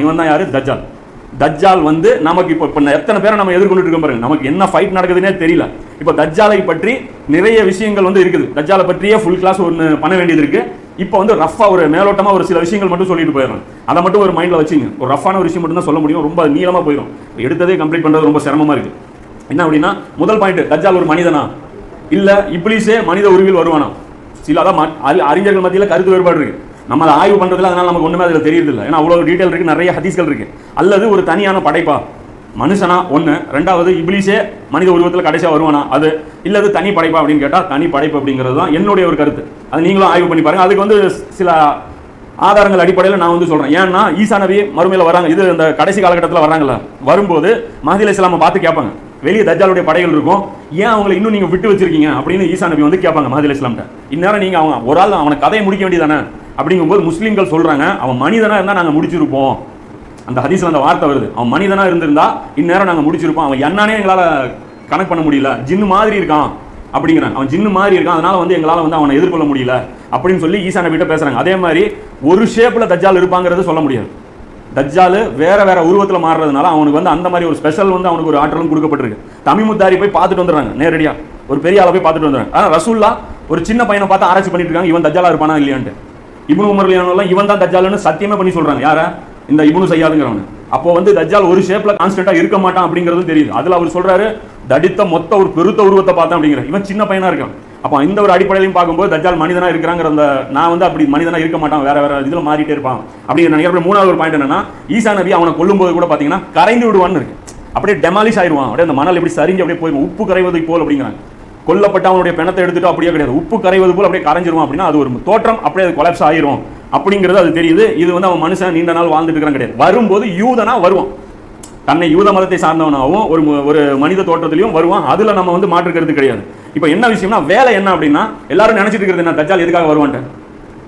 இவன் தான் யாரு? தஜ்ஜால். தஜ்ஜால் வந்து நமக்கு இப்போ இப்போ எத்தனை பேரை நம்ம எதிர்கொண்டுட்டு இருக்கோம் பாருங்க. நமக்கு என்ன ஃபைட் நடக்குதுன்னே தெரியல. இப்போ தஜ்ஜாலை பற்றி நிறைய விஷயங்கள் வந்து இருக்குது. தஜ்ஜாலை பற்றியே ஃபுல் கிளாஸ் ஒன்று பண்ண வேண்டியது இருக்கு. இப்போ வந்து ரஃபா ஒரு மேலோட்டமாக ஒரு சில விஷயங்கள் மட்டும் சொல்லிட்டு போயிடுறேன். அதை மட்டும் ஒரு மைண்டில் வச்சுங்க. ஒரு ரஃபான ஒரு விஷயம் மட்டும் தான் சொல்ல முடியும். ரொம்ப நீளமாக போயிடும். எடுத்ததே கம்ப்ளீட் பண்ணுறது ரொம்ப சிரமமா இருக்கு. என்ன அப்படின்னா முதல் பாயிண்ட் தஜ்ஜால் ஒரு மனிதனா? இல்லை இப்ளீஸே மனித உருவில் வருவானா? சில அதான் ம- அறி- அறிஞர்கள் மத்தியில் கருத்து வேறுபாடு இருக்கு. நம்ம அதை ஆய்வு பண்ணுறதுல அதனால் நமக்கு ஒன்றுமே அதில் தெரியறது இல்லை ஏன்னா அவ்வளோ டீட்டெயில் இருக்குது நிறைய ஹதீஸ்கள் இருக்குது அல்லது ஒரு தனியான படைப்பா? மனுஷனா ஒன்று ரெண்டாவது இப்ளீஸே மனித உருவத்தில் கடைசியாக வருவானா? அது. இல்லது தனி படைப்பா அப்படின்னு கேட்டால் தனி படைப்பு அப்படிங்கிறது தான் என்னுடைய ஒரு கருத்து. அது நீங்களும் ஆய்வு பண்ணி பாருங்க. அதுக்கு வந்து சில ஆதாரங்கள் அடிப்படையில் நான் வந்து சொல்கிறேன் ஏன்னா ஈசா நபி மறுமையில் வராங்க. இது இந்த கடைசி காலகட்டத்தில் வராங்கல்ல. வரும்போது மஹதி இஸ்லாமை பார்த்து கேட்பாங்க. வெளியே தஜாலுடைய படைகள் இருக்கும். ஏன் அவங்களை இன்னும் நீங்கள் விட்டு வச்சிருக்கீங்க? அப்படின்னு ஈசா நபி வந்து கேட்பாங்க மஹதி இஸ்லாம்கிட்ட. இந்நேரம் நீங்கள் அவங்க ஒரு ஆள் அவனை கதையை முடிக்க வேண்டியதானே அப்படிங்கும்போது முஸ்லீம்கள் சொல்கிறாங்க அவன் மனிதனாக இருந்தால் நாங்கள் முடிச்சிருப்போம். அந்த ஹதீஸில் அந்த வார்த்தை வருது. அவன் மனிதனாக இருந்திருந்தா இந்நேரம் நாங்கள் முடிச்சிருப்போம். அவன் என்னானே எங்களால் கனெக்ட் பண்ண முடியல. ஜின்னு மாதிரி இருக்கான். அப்படிங்கிறாங்க. அவன் ஜின்னு மாதிரி இருக்கான். அதனால் வந்து எங்களால் வந்து அவனை எதிர்கொள்ள முடியல. அப்படின்னு சொல்லி ஈசா நபிட்ட பேசுகிறாங்க அதே மாதிரி ஒரு ஷேப்பில் தஜ்ஜால் இருப்பாங்கிறது சொல்ல முடியாது. தஜ்ஜால் வேற வேற உருவத்தில் மாறுறதுனால அவனுக்கு வந்து அந்த மாதிரி ஒரு ஸ்பெஷல் வந்து அவனுக்கு ஒரு ஆற்றலும் கொடுக்கப்பட்டிருக்கு. தமிமுத்தாரி போய் பார்த்துட்டு வந்துடுறாங்க நேரடியாக ஒரு பெரிய ஆளை போய் பார்த்துட்டு வந்துடுறாங்க. ஆனால் ரசூல்லா ஒரு சின்ன பையனை பார்த்து ஆராய்ச்சி பண்ணிட்டு இருக்காங்க. இவன் தஜ்ஜாலா இருப்பானா இல்லையான்ட்டு. இப்னு உமர்லியானெல்லாம் இவன் தான் தஜாலுன்னு சத்தியமே பண்ணி சொல்றாங்க. யாரா? இந்த இபுனு சையாதுங்கிறவன். அப்போ வந்து தஜால் ஒரு ஷேப்ல கான்ஸ்டன்டா இருக்க மாட்டான் அப்படிங்கிறது தெரியுது. அதுல அவர் சொல்றாரு தடித்த மொத்த ஒரு பெருத்த உருவத்தை பார்த்தேன் அப்படிங்கிற. இவன் சின்ன பையனா இருக்கான். அப்போ இந்த ஒரு அடிப்படையிலையும் பார்க்கும்போது தஜால் மனிதனா இருக்கிறாங்கிற அந்த நான் வந்து அப்படி மனிதனா இருக்க மாட்டான் வேற வேற இதுல மாறிட்டே இருப்பான் அப்படிங்கிற நினைக்கிற மூணாவது ஒரு பாயிண்ட் என்னன்னா ஈசா நபி அவனை கொல்லும்போது கூட பாத்தீங்கன்னா கரைந்து விடுவான்னு இருக்கு. அப்படியே டெமாலிஷ் ஆயிடுவான். அப்படியே அந்த மணல் எப்படி சரிஞ்சு அப்படியே போய் உப்பு கரைவதை போல் அப்படிங்கிறாங்க. கொல்லப்பட்ட அவனுடைய பிணத்தை எடுத்துட்டு அப்படியே கிடையாது. உப்பு கரைவது போல் அப்படியே கரைஞ்சிரும் அப்படின்னா அது ஒரு தோற்றம் அப்படியே அது கொலாப்ஸ் ஆயிரும். அப்படிங்கிறது அது தெரியுது. இது வந்து அவன் மனுஷன் நீண்ட நாள் வாழ்ந்துட்டு இருக்கிறான் கிடையாது. வரும்போது யூதனா வருவான். தன்னை யூத மதத்தை சார்ந்தவனாகவும் ஒரு ஒரு மனித தோற்றத்திலையும் வருவான். அதில் நம்ம வந்து மாற்றுக்கிறது கிடையாது. இப்போ என்ன விஷயம்னா வேலை என்ன அப்படின்னா எல்லாரும் நினச்சிட்டு இருக்கிறது என்ன? தஜால் எதுக்காக வருவான்ட்டு?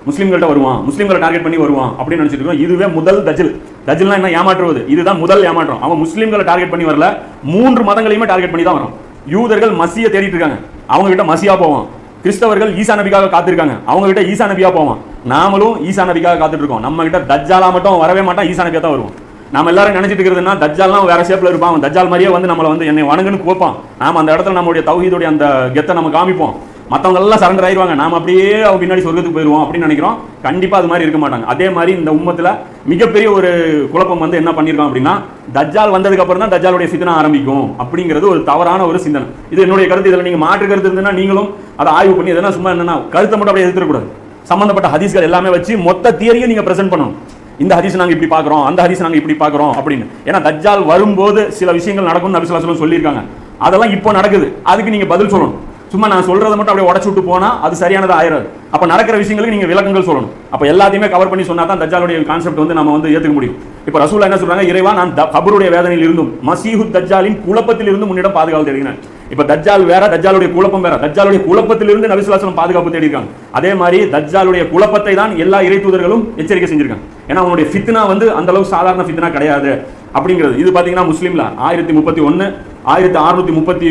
முஸ்லீம்கள்ட்ட வருவான். முஸ்லீம்களை டார்கெட் பண்ணி வருவான் அப்படின்னு நினச்சிட்டு இருக்கோம் இதுவே முதல் தஜில் தஜில்னா என்ன? ஏமாற்றுவது. இதுதான் முதல் ஏமாற்றம். அவன் முஸ்லீம்களை டார்கெட் பண்ணி வரல. மூன்று மதங்களையுமே டார்கெட் பண்ணி தான் வரும் யூதர்கள் மசியை தேடிட்டு இருக்காங்க. அவங்க கிட்ட மசியா போவோம் கிறிஸ்தவர்கள் ஈசா நபிக்காக காத்திருக்காங்க. அவங்க கிட்ட ஈசா நபியா போவோம் நாமளும் ஈசா நபிக்காக காத்துட்டு இருக்கோம் நம்ம கிட்ட தஜ்ஜாலா மட்டும் வரவே மாட்டான் ஈசா நபியா தான் வருவோம் நம்ம எல்லாரும் நினைச்சிட்டு இருக்கிறதுனா தஜ்ஜால்லாம் வேற ஷேப்ல இருப்பான். அவன் தஜ்ஜால் மாதிரியே வந்து நம்மளை வந்து என்னை வணங்குன்னு கோப்பான் நாம அந்த இடத்துல நம்மளுடைய தௌஹீதுடைய அந்த கெத்தை நம்ம காமிப்போம். மற்றவங்க எல்லாம் சரண்டர் ஆயிடுவாங்க நாம் அப்படியே அவங்க பின்னாடி சொர்க்கத்துக்கு போயிடுவோம் அப்படின்னு நினைக்கிறோம். கண்டிப்பாக அது மாதிரி இருக்க மாட்டாங்க. அதே மாதிரி இந்த உம்மத்தில் மிகப்பெரிய ஒரு குழப்பம் வந்து என்ன பண்ணியிருக்கோம் அப்படின்னா தஜ்ஜால் வந்ததுக்கப்புறம் தான் தஜ்ஜாலுடைய சிந்தனை ஆரம்பிக்கும் அப்படிங்கிறது ஒரு தவறான ஒரு சிந்தனை. இது என்னுடைய கருத்து. இதில் நீங்கள் மாற்று கருத்து இருந்ததுன்னா நீங்களும் அதை ஆய்வு பண்ணி எதனா சும்மா என்னன்னா கருத்தை மட்டும் அப்படியே எடுத்துக்கூடாது சம்மந்தப்பட்ட ஹதீஸ்கள் எல்லாமே வச்சு மொத்த தியரியும் நீங்கள் பிரசன்ட் பண்ணணும். இந்த ஹதீஸ் நாங்கள் இப்படி பார்க்குறோம் அந்த ஹதீஸ் நாங்கள் இப்படி பார்க்குறோம் அப்படின்னு. ஏன்னா தஜ்ஜால் வரும்போது சில விஷயங்கள் நடக்கும்னு நபி சொல்லியிருக்காங்க. அதெல்லாம் இப்போ நடக்குது. அதுக்கு நீங்கள் பதில் சொல்லணும். சும்மா நான் சொல்றதை மட்டும் அப்படியே உடச்சு விட்டு போனா அது சரியானது ஆயிராது. அப்ப நடக்கிற விஷயங்களுக்கு நீங்க விளக்கங்கள் சொல்லணும். அப்ப எல்லாத்தையுமே கவர் பண்ணி சொன்னா தான் தஜாலுடைய கான்செப்ட் வந்து நம்ம வந்து ஏத்துக்க முடியும். இப்ப ரசூலா என்ன சொல்றாங்க? இறைவா நான் த- கபருடைய வேதனையில் இருந்தும் மசீஹு தஜாலின் குழப்பத்தில் இருந்து முன்னிடம் பாதுகாப்பு தேடினேன் இப்ப தஜ்ஜால் வேற தஜ்ஜாலுடைய குழப்பம் வேற. தஜ்ஜாலுடைய குழப்பத்திலிருந்து நபி பாதுகாப்பு தேடிருக்காங்க அதே மாதிரி தஜ்ஜாலுடைய குழப்பத்தை தான் எல்லா இறை தூதர்களும் எச்சரிக்கை செஞ்சிருக்காங்க. ஏன்னா அவனுடைய ஃபித்னா வந்து அந்த அளவு சாதாரண ஃபித்னா கிடையாது. அப்படிங்கிறது. இது பாத்தீங்கன்னா முஸ்லீம்ல ஆயிரத்தி முப்பத்தி ஒன்னு ஆயிரத்தி அறுநூத்தி முப்பத்தி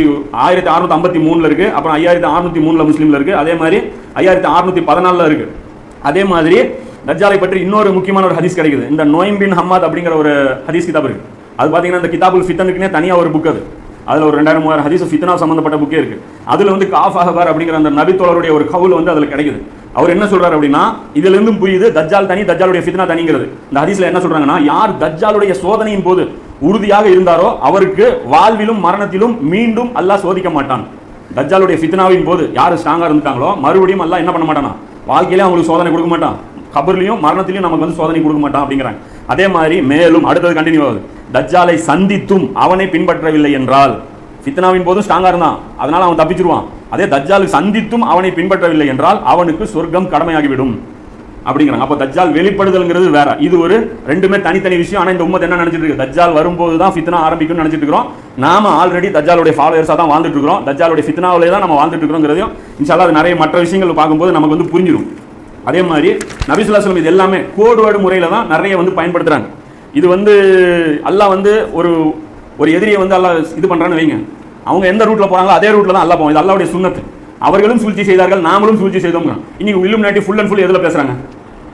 ஆயிரத்தி அறுநூத்தி ஐம்பத்தி மூணுல இருக்கு. அப்புறம் ஐயாயிரத்தி அறுநூத்தி மூணுல முஸ்லீம்ல இருக்கு. அதே மாதிரி ஐயாயிரத்தி அறுநூத்தி பதினாலுல இருக்கு. அதே மாதிரி தஜ்ஜாலை பற்றி இன்னொரு முக்கியமான ஒரு ஹதீஸ் கிடைக்குது. இந்த நோயம் பின் ஹம்மாத் அப்படிங்கிற ஒரு ஹதீஸ் கிதாப் இருக்கு. அது பாத்தீங்கன்னா இந்த கிதாபுல் ஃபித்தனுக்குனே தனியா ஒரு புக் அது. அதுல ஒரு ரெண்டாயிரம் மூவாயிரம் ஹதீஸ் ஃபித்னா சம்பந்தப்பட்ட புக்கே இருக்கு. அதுல வந்து காஃப் அஹபார் அப்படிங்கிற அந்த நபித்தோழருடைய ஒரு கவுல் வந்து அதுல கிடைக்குது. அவர் என்ன சொல்றாரு அப்படின்னா இதுல இருந்தும் புரியுது தஜ்ஜால் தனி தஜ்ஜாலுடைய ஃபித்னா தனிங்கிறது. இந்த ஹதீஸ்ல என்ன சொல்றாங்கன்னா யார் தஜ்ஜாலுடைய சோதனையின் போது உறுதியாக இருந்தாரோ அவருக்கு வாழ்விலும் மரணத்திலும் மீண்டும் அல்லாஹ் சோதிக்க மாட்டான். தஜ்ஜாலுடைய ஃபித்னாவின் போது யார் ஸ்ட்ராங்கா இருந்துட்டாங்களோ மறுபடியும் அல்லாஹ் என்ன பண்ண மாட்டானா? வாழ்க்கையிலே அவங்களுக்கு சோதனை கொடுக்க மாட்டான். கபர்லையும் மரணத்திலையும் நமக்கு வந்து சோதனை கொடுக்க மாட்டான் அப்படிங்கிறாங்க. அதே மாதிரி மேலும் அடுத்தது கண்டினியூ ஆகுது. தஜ்ஜாலை சந்தித்தும் அவனை பின்பற்றவில்லை என்றால் ஃபித்னாவின் போதும் ஸ்ட்ராங்கா இருந்தான். அதனால அவன் தப்பிச்சிருவான். அதே தஜ்ஜாலை சந்தித்தும் அவனை பின்பற்றவில்லை என்றால் அவனுக்கு சொர்க்கம் கடமையாகிவிடும். அப்படிங்கிறாங்க. அப்போ தஜ்ஜால் வெளிப்படுதல்ங்கிறது வேற. இது ஒரு ரெண்டுமே தனித்தனி விஷயம். ஆனால் இந்த உம்மத் என்ன நினைச்சிட்டு இருக்கு? தஜ்ஜால் வரும்போது தான் ஃபித்னா ஆரம்பிக்கும்னு நினச்சிட்டு இருக்கிறோம். நாம ஆல்ரெடி தஜ்ஜாலுடைய ஃபாலோயர்ஸாக தான் வாழ்ந்துட்டு இருக்கிறோம். தஜ்ஜாலுடைய ஃபித்னாவிலே தான் நம்ம வாழ்ந்துட்டு இருக்கிறோங்கிறதையும் இன்ஷால்லா அது நிறைய மற்ற விஷயங்கள் பார்க்கும்போது நமக்கு வந்து புரிஞ்சிடும் அதே மாதிரி நபிசுல்லாஸ்லம் இது எல்லாமே கோடு வேர்டு தான் நிறைய வந்து பயன்படுத்துகிறாங்க இது வந்து அல்லாஹ் வந்து ஒரு ஒரு எதிரியை வந்து அல்லாஹ் இது பண்ணுறான்னு வைங்க. அவங்க எந்த ரூட்டில் போறாங்களோ அதே ரூட்டில் தான் அல்லாஹ் போவோம் இது அல்லாவுடைய சுண்ணத்து. அவர்களும் சூழ்ச்சி செய்தார்கள் நாமளும் சூழ்ச்சி செய்தோம் இன்னைக்கு இல்லும் நாட்டி ஃபுல் அண்ட் ஃபுல் எதில் பேசுறாங்க?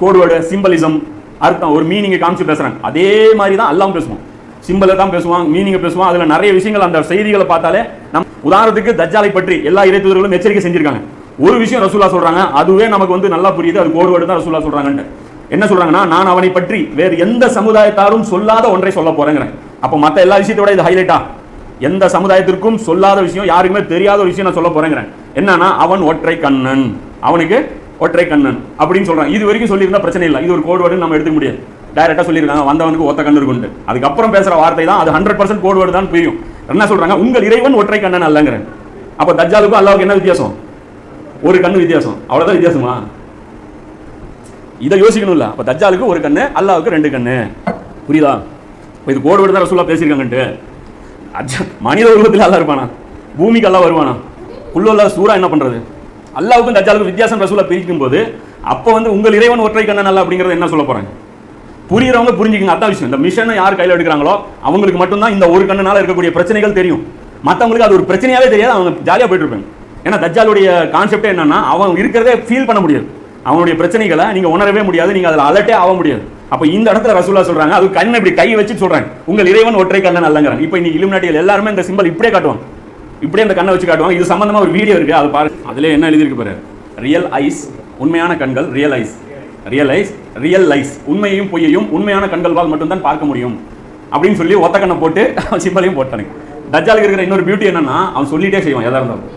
கோடுவேர்டு சிம்பலிசம் அர்த்தம் ஒரு மீனிங்கை காமிச்சு பேசுறாங்க. அதே மாதிரி தான் அல்லாவும் பேசுவோம் சிம்பிளை தான் பேசுவான் மீனிங்கை பேசுவான். அதில் நிறைய விஷயங்கள் அந்த செய்திகளை பார்த்தாலே நம் உதாரணத்துக்கு தஜ்ஜாலை பற்றி எல்லா இறைத்துவர்களும் எச்சரிக்கை செஞ்சிருக்காங்க. ஒரு விஷயம் ரசூலா சொல்றாங்க அதுவே நமக்கு வந்து நல்லா புரியுது அது கோடுவேர்டு தான் ரசூலா சொல்றாங்கன்ட்டு. என்ன சொல்றாங்கன்னா நான் அவனை பற்றி வேறு எந்த சமுதாயத்தாரும் சொல்லாத ஒன்றை சொல்ல போறேங்கிறேன். அப்போ மற்ற எல்லா விஷயத்தோட இது ஹைலைட்டா எந்த சமுதாயத்திற்கும் சொல்லாத விஷயம் யாருக்குமே தெரியாத ஒரு விஷயம் நான் சொல்ல போறேங்கிறேன். என்னன்னா அவன் ஒற்றை கண்ணன். அவனுக்கு ஒற்றை கண்ணன் அப்படின்னு சொல்றான். இது வரைக்கும் சொல்லியிருந்தா பிரச்சனை இல்லை. இது ஒரு கோடு வேர்டு நம்ம எடுத்துக்க முடியாது. டைரக்டா சொல்லியிருக்காங்க. வந்தவனுக்கு ஒத்த கண்ணு இருக்குண்டு அதுக்கப்புறம் பேசுற வார்த்தை தான். அது ஹண்ட்ரட் பர்சன்ட் கோடு வேர்டு தான் புரியும். என்ன சொல்றாங்க? உங்கள் இறைவன் ஒற்றை கண்ணன் அல்லங்கிறேன். அப்ப தஜ்ஜாலுக்கும் அல்லாவுக்கு என்ன வித்தியாசம்? ஒரு கண்ணு வித்தியாசம். அவ்வளவுதான் வித்தியாசமா? இதை யோசிக்கணும்ல. அப்ப தஜ்ஜாலுக்கு ஒரு கண்ணு அல்லாவுக்கு ரெண்டு கண்ணு. புரியுதா? இது கோடு வேர்டு தான் ரசூலா பேசியிருக்காங்கன்ட்டு. அச்சா, மனித உருவத்தில் அல்லா இருப்பானா? பூமிக்கு அல்லா வருவானா? உள்ள சூறா என்ன பண்றது? அல்லாவுக்கும் தஜாலுக்கும் வித்தியாசம் ரசூலா பிரிக்கும் போது அப்போ வந்து உங்கள் இறைவன் ஒற்றை கண்ணன் அல்ல அப்படிங்கறது என்ன சொல்ல போறாங்க? புரியுறவங்க புரிஞ்சுக்கங்க. அதான் விஷயம். இந்த மிஷனை யார் கையில் எடுக்கிறாங்களோ அவங்களுக்கு மட்டும்தான் இந்த ஒரு கண்ணுனால இருக்கக்கூடிய பிரச்சனைகள் தெரியும். மற்றவங்களுக்கு அது ஒரு பிரச்சனையாவே தெரியாது. அவங்க ஜாலியாக போயிட்டு இருப்பாங்க. ஏன்னா தஜாலுடைய கான்செப்டே என்னன்னா அவன் இருக்கிறதே ஃபீல் பண்ண முடியாது. அவனுடைய பிரச்சனைகளை நீங்க உணரவே முடியாது. நீங்க அதில் அலர்ட்டே ஆக முடியாது. அப்ப இந்த இடத்துல ரசூலா சொல்றாங்க அது கண்ணை இப்படி கை வச்சு சொல்றாங்க. உங்கள் இறைவன் ஒற்றை கண்ணன் அல்லங்கிறாங்க இப்போ இன்னைக்கு இலுமினாட்டிகள் எல்லாருமே இந்த சிம்பல் இப்படியே காட்டுவாங்க. இப்படியே அந்த கண்ணை வச்சு காட்டுவாங்க. இது சம்பந்தமா ஒரு வீடியோ இருக்கு அது பாரு. அதுல என்ன எழுதியிருக்கு பாரு. ரியல் ஐஸ் உண்மையான கண்கள் real eyes real eyes real eyes உண்மையையும் பொய்யையும் உண்மையான கண்கள்வால் மட்டும்தான் பார்க்க முடியும். அப்படின்னு சொல்லி ஒத்த கண்ணை போட்டு சிம்பலையும் போட்டானுங்க தஜ்ஜாலுக்கு இருக்கிற இன்னொரு பியூட்டி என்னன்னா அவன் சொல்லிட்டே செய்வான் எதா இருந்தாலும்.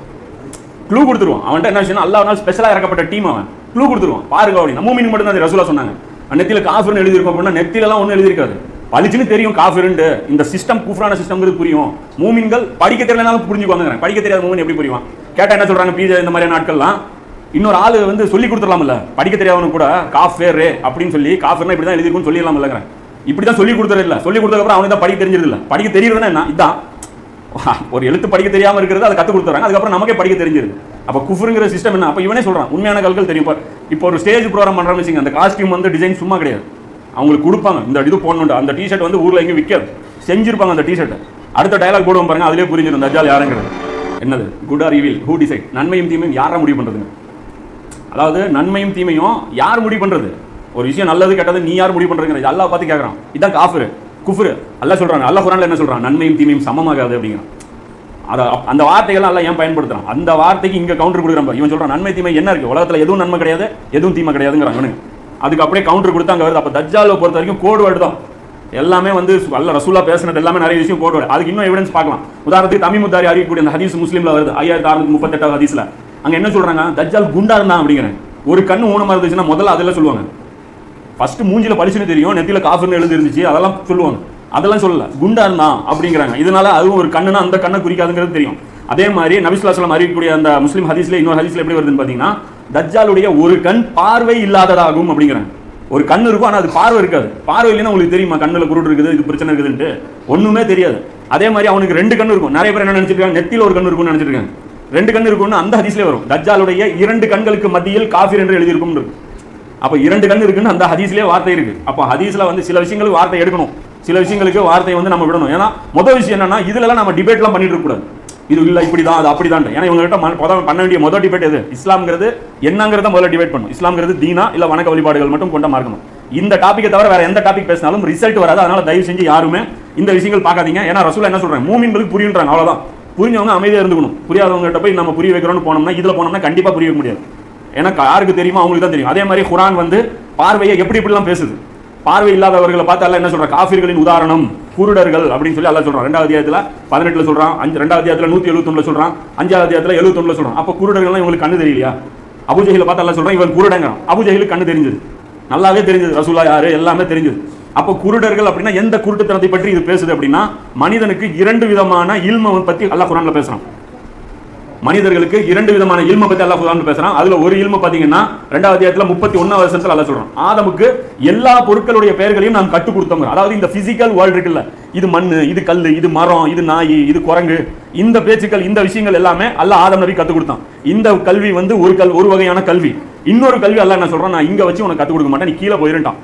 க்ளூ கொடுத்துருவான். அவன்கிட்ட என்ன விஷயம் அல்லா நாள் ஸ்பெஷலாக இறக்கப்பட்ட டீம் அவன். க்ளூ கொடுத்துருவான். பாருங்க அப்படின்னு. மூமின் மட்டும் தான் ரசூலா சொன்னாங்க. நெத்தியில் காஃபிர்னு எழுதியிருக்கோம் அப்படின்னா நெத்திலலாம் ஒன்றும் எழுதியிருக்காது. பளிச்சுன்னு தெரியும் காஃபிருண்டு இந்த சிஸ்டம் கூஃப்ரான சிஸ்டம்ங்கிறது புரியும். மூமின்கள் படிக்க தெரியலனாலும் புரிஞ்சுக்குவாங்க படிக்க தெரியாத மூமின் எப்படி புரியும் கேட்டால் என்ன சொல்றாங்க பீஜா இந்த மாதிரியான நாட்கள்லாம் இன்னொரு ஆளு வந்து சொல்லி கொடுத்துடலாம்ல. படிக்க தெரியாதவனு கூட காஃபேர் அப்படின்னு சொல்லி காஃபர்னா இப்படி தான் எழுதிருக்கும்னு சொல்லிடலாம்லங்கிறேன் இப்படி தான் சொல்லி கொடுத்தது இல்லை. சொல்லி கொடுத்ததுக்கப்புறம் அவனுக்கு தான் படிக்க தெரிஞ்சிருதில்ல படிக்க தெரியுதுன்னா என்ன? இதான். ஒரு எழுத்து படிக்க தெரியாம இருக்கிறது அதை கற்றுக் கொடுத்துறாங்க அதுக்கப்புறம் நமக்கே படிக்க தெரிஞ்சிருது. அப்ப குஃபுருங்கிற சிஸ்டம் என்ன? அப்ப இவனே சொல்றான். உண்மையான கல்கள் தெரியும் இப்போ ஒரு ஸ்டேஜ் ப்ரோக்ராம் பண்றோம்னு வச்சுங்க அந்த காஸ்டியூம் வந்து டிசைன் சும்மா கிடையாது. அவங்களுக்கு கொடுப்பாங்க. இந்த இது போடணும் அந்த டிஷர்ட் வந்து ஊர்ல எங்கேயும் விற்காது. செஞ்சிருப்பாங்க அந்த டிஷர்ட் அடுத்த டயலாக் போடுவோம் பாருங்க. அதுலயே புரிஞ்சிடும் தஜால் யாருங்கிறது. என்னது? Good or evil who decide நன்மையும் தீமையும் யாரை முடிவு பண்றதுங்க? அதாவது நன்மையும் தீமையும் யார் முடிவு பண்றது? ஒரு விஷயம் நல்லது கெட்டது நீ யார் முடிவு பண்றீங்க அல்லா பார்த்து கேட்கறான் இதான் காஃபரு. குஃபுரு. அல்ல சொல்றாங்க. அல்ல குரான்ல என்ன சொல்றான்? நன்மையும் தீமையும் சமமாகாது அப்படிங்கிறான். அதை அந்த வார்த்தைகள் எல்லாம் ஏன் பயன்படுத்துறான்? அந்த வார்த்தைக்கு இங்கே கவுண்டர் கொடுக்குறான் இவன் சொல்கிறான் நன்மை தீமை என்ன இருக்குது உலகத்தில் எதுவும் நன்மை கிடையாது எதுவும் தீமை கிடையாதுங்கிறான் இவனுக்கு அதுக்கு அப்படியே கவுண்டர் கொடுத்து அங்கே வருது. அப்போ தஜ்ஜாலை பொறுத்த வரைக்கும் கோடு வேர்டு தான். எல்லாமே வந்து அல்ல ரசூலா பேசுனது எல்லாமே நிறைய விஷயம் கோடு வேர்டு அதுக்கு இன்னும் எவிடன்ஸ் பார்க்கலாம். உதாரணத்துக்கு தமிமுத்தாரி அறியக்கூடிய அந்த ஹதீஸ் முஸ்லீமில் வருது. ஐயாயிரத்தி அறுநூத்தி முப்பத்தெட்டாவது ஹதீஸில். அங்கே என்ன சொல்கிறாங்க தஜ்ஜால் குண்டா இருந்தான் அப்படிங்கிறேன் ஒரு கண்ணு ஊனமாக இருந்துச்சுன்னா முதல்ல அதெல்லாம் சொல்லுவாங்க. ஃபஸ்ட்டு மூஞ்சில பளிச்சுன்னு தெரியும் நெத்தியில் காஃபுன்னு எழுதி இருந்துச்சு அதெல்லாம் சொல்லுவாங்க. அதெல்லாம் சொல்லல. குண்டா இருந்தான் அப்படிங்கிறாங்க. இதனால அதுவும் ஒரு கண்ணுனா அந்த கண்ணை குறிக்காதுங்கிறது தெரியும். அதே மாதிரி நபிசுல்லாஸ்லாம் அறிவிக்கக்கூடிய அந்த முஸ்லீம் ஹதீஸ்ல இன்னொரு ஹதீஸ்ல எப்படி வருதுன்னு பாத்தீங்கன்னா தஜ்ஜாலுடைய ஒரு கண் பார்வை இல்லாததாகும் அப்படிங்கிறாங்க. ஒரு கண் இருக்கும் ஆனால் அது பார்வை இருக்காது. பார்வை இல்லைன்னா உங்களுக்கு தெரியுமா? கண்ணில் குருடு இருக்குது இது பிரச்சனை இருக்குதுன்ட்டு. ஒன்றுமே தெரியாது. அதே மாதிரி அவனுக்கு ரெண்டு கண்ணு இருக்கும். நிறைய பேர் என்ன நினைச்சிருக்காங்க நெத்தியில் ஒரு கண் இருக்கும்னு நினைச்சிருக்காங்க ரெண்டு கண்ணு இருக்கும்னு அந்த ஹதீஸ்லேயே வரும். தஜ்ஜாலுடைய இரண்டு கண்களுக்கு மத்தியில் காஃபிர் என்று எழுதியிருக்கும் இருக்கும். அப்போ இரண்டு கண் இருக்குன்னு அந்த ஹதீஸ்லேயே வார்த்தை இருக்குது அப்போ ஹதீஸ்ல வந்து சில விஷயங்களுக்கு வார்த்தை எடுக்கணும். சில விஷயங்களுக்கு வார்த்தையை வந்து நம்ம விடணும். ஏன்னா முதல் விஷயம் என்னன்னா இதுலலாம் நம்ம டிபேட்லாம் பண்ணிட்டு இருக்கக்கூடாது. இது இல்லை இப்படி தான் அது அப்படிதான் ஏன்னா இவங்ககிட்ட பண்ண வேண்டிய முதல் டிபேட் எது? இஸ்லாம்ங்கிறது என்னங்கிறத முதல்ல டிபேட் பண்ணும் இஸ்லாம்ங்கிறது தீனா இல்லை வணக்க வழிபாடுகள் மட்டும் கொண்ட மார்க்கணும் இந்த டாப்பிக்கை தவிர வேற எந்த டாபிக் பேசினாலும் ரிசல்ட் வராது. அதனால தயவு செஞ்சு யாருமே இந்த விஷயங்கள் பார்க்காதீங்க. ஏன்னா ரசூலா என்ன சொல்றேன் மூமின்களுக்கு புரியுன்றாங்க. அவ்வளோதான் புரிஞ்சவங்க அமைதியாக இருந்துக்கணும். புரியாதவங்ககிட்ட போய் நம்ம புரிய வைக்கிறோம்னு போனோம்னா இதில் போனோம்னா கண்டிப்பாக புரிய முடியாது. எனக்கு யாருக்கு தெரியுமோ அவங்களுக்கு தான் தெரியும். அதே மாதிரி குரான் வந்து பார்வையை எப்படி இப்படிலாம் பேசுது? பார்வை இல்லாதவர்களை பார்த்து அல்ல என்ன சொல்ற காஃபிர்களின் உதாரணம் குருடர்கள் அப்படின்னு சொல்லி அல்ல சொல்றான். ரெண்டாவது அத்தியாயத்துல பதினெட்டுல சொல்றான் அஞ்சு ரெண்டாவது அத்தியாயத்துல நூத்தி எழுபத்தொன்னு சொல்றான் அஞ்சாவது அத்தியாயத்துல எழுபத்தொன்னு சொல்றான். அப்ப குருடர்கள்லாம் இவங்களுக்கு கண்ணு தெரியலையா? அபுஜஹில பார்த்து அல்ல சொல்றான் இவன் குருடங்கிறான். அபுஜஹிலுக்கு கண்ணு தெரிஞ்சது. நல்லாவே தெரிஞ்சது ரசூலா யாரு? எல்லாமே தெரிஞ்சது. அப்ப குருடர்கள் அப்படின்னா எந்த குருட்டுத்தனத்தை பற்றி இது பேசுது அப்படின்னா மனிதனுக்கு இரண்டு விதமான இல்மை பத்தி அல்லாஹ் குரான்ல பேசுறான். மனிதர்களுக்கு இரண்டு விதமான இல்மை பத்தி அல்லாஹ் குர்ஆன்ல பேசுறான். அதுல ஒரு இல்மை பாத்தீங்கன்னா ரெண்டாவது அத்தியாயத்துல முப்பத்தி ஒன்னாவது வருஷத்துல அல்லாஹ் சொல்றான். ஆதமுக்கு எல்லா பொருட்களுடைய பெயர்களையும் நாம் கற்றுக் கொடுத்தோம் அதாவது இந்த பிசிக்கல் வேர்ல்டு இருக்குல்ல இது மண் இது கல் இது மரம் இது நாய் இது குரங்கு இந்த பேச்சுக்கள் இந்த விஷயங்கள் எல்லாமே அல்லாஹ் ஆதம் நபி கற்றுக் கொடுத்தான். இந்த கல்வி வந்து ஒரு கல் ஒரு வகையான கல்வி. இன்னொரு கல்வி அல்ல என்ன சொல்றான்? நான் இங்க வச்சு உனக்கு கற்றுக் கொடுக்க மாட்டேன் நீ கீழே போயிருட்டான்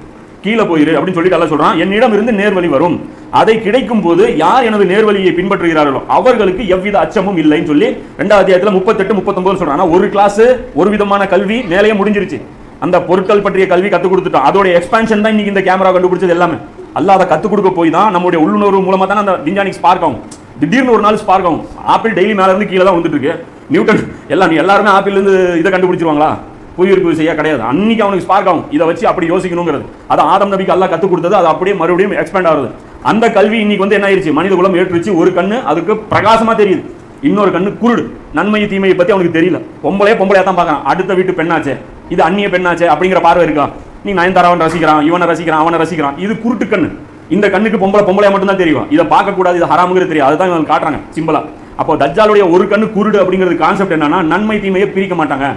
கீழே போயிரு அப்படின்னு சொல்லிட்டு அல்லாஹ் சொல்றான். என்னிடம் இருந்து நேர்வழி வரும். அதை கிடைக்கும் போது யார் எனது நேர்வழியை பின்பற்றுகிறார்களோ அவர்களுக்கு எவ்வித அச்சமும் இல்லைன்னு சொல்லி ரெண்டாவது அத்தியாயத்தில் முப்பத்தெட்டு முப்பத்தொன்பது சொல்றான். ஒரு கிளாஸ் ஒரு விதமான கல்வி மேலேயே முடிஞ்சிருச்சு. அந்த பொருட்கள் பற்றிய கல்வி கற்றுக் கொடுத்துட்டோம் அதோட எக்ஸ்பான்ஷன் தான் இன்னைக்கு இந்த கேமரா கண்டுபிடிச்சது எல்லாமே. அல்ல அதை கற்றுக் கொடுக்க போய் தான் நம்மளுடைய உள்ளுணர்வு மூலமாக தான் அந்த விஞ்ஞானிக் ஸ்பார்க் ஆகும். திடீர்னு ஒரு நாள் ஸ்பார்க் ஆகும். ஆப்பிள் டெய்லி மேலேருந்து கீழே தான் வந்துட்டு இருக்கு. நியூட்டன் எல்லாம் நீ எல்லாருமே ஆப்பிள் இருந்து இதை கண்டுபிடிச்சிருவாங்களா? புவியீர்ப்பு விசையாக கிடையாது. அன்னைக்கு அவனுக்கு ஸ்பார்க் ஆகும். இதை வச்சு அப்படி யோசிக்கணுங்கிறது. அது ஆதம் நபிக்கு எல்லாம் கற்றுக் கொடுத்தது. அது அப்படியே மறுபடியும் எக்ஸ்பேண்ட் ஆகுது. அந்த கல்வி இன்னைக்கு வந்து என்ன ஆயிருச்சு? மனித குலம் ஏற்றுச்சு. ஒரு கண்ணு அதுக்கு பிரகாசமாக தெரியுது. இன்னொரு கண்ணு குருடு. நன்மையை தீமையை பற்றி அவனுக்கு தெரியல. பொம்பளையே பொம்பளையா தான் பார்க்கறான். அடுத்த வீட்டு பெண்ணாச்சே. இது அந்நிய பெண்ணாச்சே அப்படிங்கிற பார்வை இருக்கா? நீ நயன்தாராவன் ரசிக்கிறான் இவனை ரசிக்கிறான் அவனை ரசிக்கிறான். இது குருட்டு கண்ணு. இந்த கண்ணுக்கு பொம்பளை பொம்பளையா மட்டும் தான் தெரியும். இதை பார்க்கக்கூடாது இது ஹராமுங்கிறது தெரியும் அதுதான் இவங்க காட்டுறாங்க. சிம்பிளா அப்போ தஜ்ஜாலுடைய ஒரு கண்ணு குருடு அப்படிங்கிறது கான்செப்ட் என்னன்னா நன்மை தீமையை பிரிக்க மாட்டாங்க.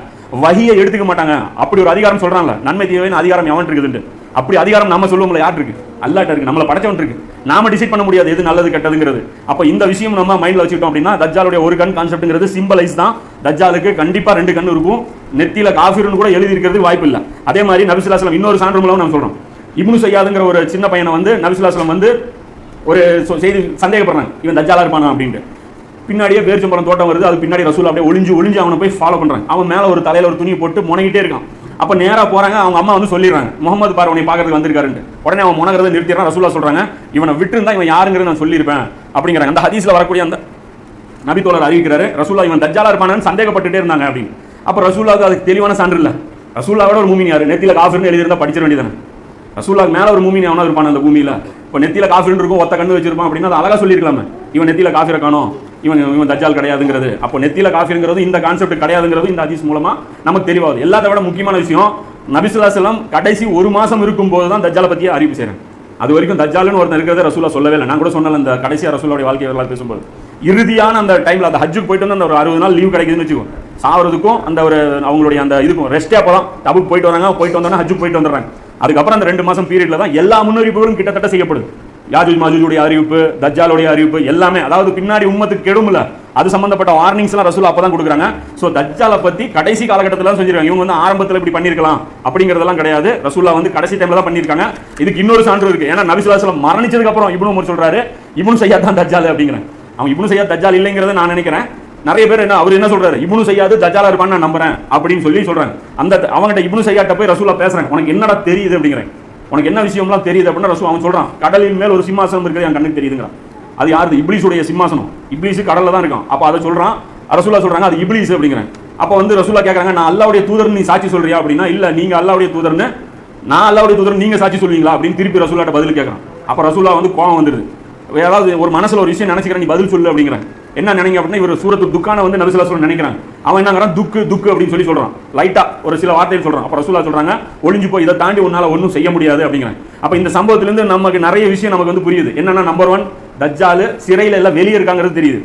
வகியை எடுத்துக்க மாட்டாங்க. அப்படி ஒரு அதிகாரம் சொல்றாங்கல்ல நன்மை தீமைன்னு அதிகாரம் எவன் இருக்குதுன்னு அப்படி அதிகாரம் நம்ம சொல்லுவோம்ல யார் இருக்கு? அல்லாட்ட இருக்கு நம்மளை படைச்சவன் இருக்கு. நாம டிசைட் பண்ண முடியாது எது நல்லது கெட்டதுங்கிறது. அப்போ இந்த விஷயம் நம்ம மைண்டில் வச்சுக்கிட்டோம் அப்படின்னா தஜ்ஜாலுடைய ஒரு கண் கான்செப்ட்ங்கிறது சிம்பலைஸ் தான். தஜ்ஜாலுக்கு கண்டிப்பாக ரெண்டு கண் இருக்கும். நெத்தியில காஃபிர்னு கூட எழுதி இருக்கிறது வாய்ப்பு இல்லை. அதே மாதிரி நபிசுல்லாஸ்லம் இன்னொரு சான்று மூலம் நம்ம சொல்கிறோம் இப்னு சையாதுங்கிற ஒரு சின்ன பையனை வந்து நபிசுல்லாஸ்லம் வந்து ஒரு செய்தி சந்தேகப்படுறாங்க. இவன் தஜ்ஜாலா இருப்பானா அப்படின்ட்டு. பின்னாடியே பேரிச்சம்பரம் தோட்டம் வருது. அது பின்னாடி ரசூல் அப்படியே ஒளிஞ்சு ஒளிஞ்சு அவனை போய் ஃபாலோ பண்ணுறாங்க அவன் மேலே ஒரு தலையில் ஒரு துணியை போட்டு முனகிட்டே இருக்கான். அப்போ நேராக போகிறாங்க அவங்க அம்மா வந்து சொல்லிடுறாங்க. முகமது பார் உன்னை பார்க்கறதுக்கு வந்திருக்காருன்ட்டு. உடனே அவன் முனகிறத நிறுத்திடுறான். ரசூலா சொல்கிறாங்க இவனை விட்டுருந்தா இவன் யாருங்கிறது நான் சொல்லியிருப்பேன். அப்படிங்கிறாங்க. அந்த ஹதீஸில் வரக்கூடிய அந்த நபித்தோழர் அறிவிக்கிறாரு ரசூலா இவன் தஜ்ஜாலா இருப்பானு சந்தேகப்பட்டுட்டே இருந்தாங்க அப்படின்னு. அப்போ ரசூலாவுக்கு அதுக்கு தெளிவான சான்று இல்லை. ரசூலாவோட ஒரு மூமின் யாரு? நெத்தியில் காஃபிர்னு எழுதியிருந்தா படிச்சிட வேண்டியதானே ரசூலாக்கு மேலே ஒரு மூமின் எவனா இருப்பான் அந்த பூமியில்? இப்போ நெத்தியில் காஃபிர்னு இருக்கும் ஒத்த கண்டு வச்சிருப்பான் அப்படின்னா அது அழகாக சொல்லியிருக்கலாமே. இவன் நெத்தியில் காஃபிரை காணும். இவன் இவன் தஜால் கிடையாதுங்கிறது. அப்போ நெத்தியில் காஃபிங்கிறது இந்த கான்செப்ட் கிடையாதுங்கிறது இந்த அதிஸ் மூலமாக நமக்கு தெளிவாகுது. எல்லாத்த விட முக்கியமான விஷயம் நபிசுல்லா செல்லம் கடைசி ஒரு மாதம் இருக்கும்போது தான் தஜாலை பற்றி அறிவிப்பு செய்கிறேன் அது வரைக்கும் தஜாலுன்னு ஒருத்தன் இருக்கிறத ரசூலா சொல்லவே இல்லை. நான் கூட சொன்னல அந்த கடைசியாக ரசூலோட வாழ்க்கை வரலாறு பேசும்போது. இறுதியான அந்த டைமில் அந்த ஹஜ்ஜுக்கு போயிட்டு வந்து அந்த ஒரு அறுபது நாள் லீவ் கிடைக்குதுன்னு வச்சுக்கோ. சாவறதுக்கும் அந்த ஒரு அவங்களுடைய அந்த இதுக்கும் ரெஸ்டே அப்போலாம் டபுக்கு போயிட்டு வராங்க போயிட்டு வந்தோன்னா ஹஜ்ஜுக்கு போயிட்டு வந்துடுறாங்க. அதுக்கப்புறம் அந்த ரெண்டு மாதம் பீரியடில் தான் எல்லா முன்னறிவிப்புகளும் கிட்டத்தட்ட செய்யப்படுது. யாஜூஜ் மாஜூஜுடைய அறிவிப்பு தஜ்ஜாலுடைய அறிவிப்பு எல்லாமே அதாவது பின்னாடி உம்மத்துக்கு கெடும்ல அது சம்பந்தப்பட்ட வார்னிங்ஸ் எல்லாம் ரசூல் அப்பதான் கொடுக்குறாங்க. ஸோ தஜ்ஜாலை பத்தி கடைசி காலகட்டத்தில் செஞ்சிருக்காங்க. இவங்க வந்து ஆரம்பத்தில் இப்படி பண்ணிருக்கலாம் அப்படிங்கறதெல்லாம் கிடையாது. ரசூல்லா வந்து கடைசி டைம்ல தான் பண்ணிருக்காங்க. இதுக்கு இன்னொரு சான்று இருக்கு. ஏன்னா நபிசுல்லாஸ்லம் மரணிச்சதுக்கு அப்புறம் இப்னு ஒரு சொல்றாரு இப்னு சையாத் தான் தஜ்ஜால் அப்படிங்கிறேன். அவன் இப்னு சையாத் தஜ்ஜால் இல்லைங்கிறத நான் நினைக்கிறேன். நிறைய பேர் என்ன அவர் என்ன சொல்றாரு? இப்னு செய்யாது தஜாலா இருப்பான்னு நான் நம்புறேன் அப்படின்னு சொல்லி சொல்றாங்க அந்த அவங்ககிட்ட இப்னு சையாட்ட போய் ரசூலா பேசுறேன். உனக்கு என்னடா தெரியுது? அப்படிங்கிறேன். உனக்கு என்ன விஷயம்லாம் தெரியுது அப்படின்னா ரசூல் அவன் சொல்றான் கடலின் மேல் ஒரு சிம்மாசனம் இருக்கிறது என் கண்ணுக்கு தெரியுதுங்கிறான். அது யாரு இப்ளீஸுடைய சிம்மாசனம். இப்ளீஸ் கடல்ல தான் இருக்கும் அப்போ அதை சொல்றான் ரசூலா சொல்றாங்க அது இப்ளீஸ் அப்படிங்கிறேன் அப்போ வந்து ரசூலா கேட்குறாங்க நான் அல்லாவுடைய தூதர்னு நீ சாட்சி சொல்றியா அப்படின்னா இல்ல நீங்க அல்லாவுடைய தூதர்னு நான் அல்லாவுடைய தூதர் நீங்க சாட்சி சொல்லுவீங்களா அப்படின்னு திருப்பி ரசூலாட்ட பதில் கேட்கறான் அப்போ ரசூலா வந்து கோவம் வந்துருது. ஏதாவது ஒரு மனசுல ஒரு விஷயம் நினைச்சுக்கிறேன் நீ பதில் சொல்லு அப்படிங்கிறேன் என்ன நினைங்க அப்படின்னா இவர் சூரத்து துக்கான வந்து நபிசுல்லா சொல்ல நினைக்கிறாங்க. அவன் என்னங்கிறான் துக்கு துக்கு அப்படின்னு சொல்லி சொல்றான். லைட்டா ஒரு சில வார்த்தைகள் சொல்றான். அப்ப ரசூலா சொல்றாங்க ஒளிஞ்சு போய் இதை தாண்டி உன்னால ஒன்றும் செய்ய முடியாது அப்படிங்கிறாங்க. அப்ப இந்த சம்பவத்துலேருந்து நமக்கு நிறைய விஷயம் நமக்கு வந்து புரியுது. என்னன்னா நம்பர் ஒன் தஜ்ஜாலு சிறையில் எல்லாம் வெளியே இருக்காங்கிறது தெரியுது.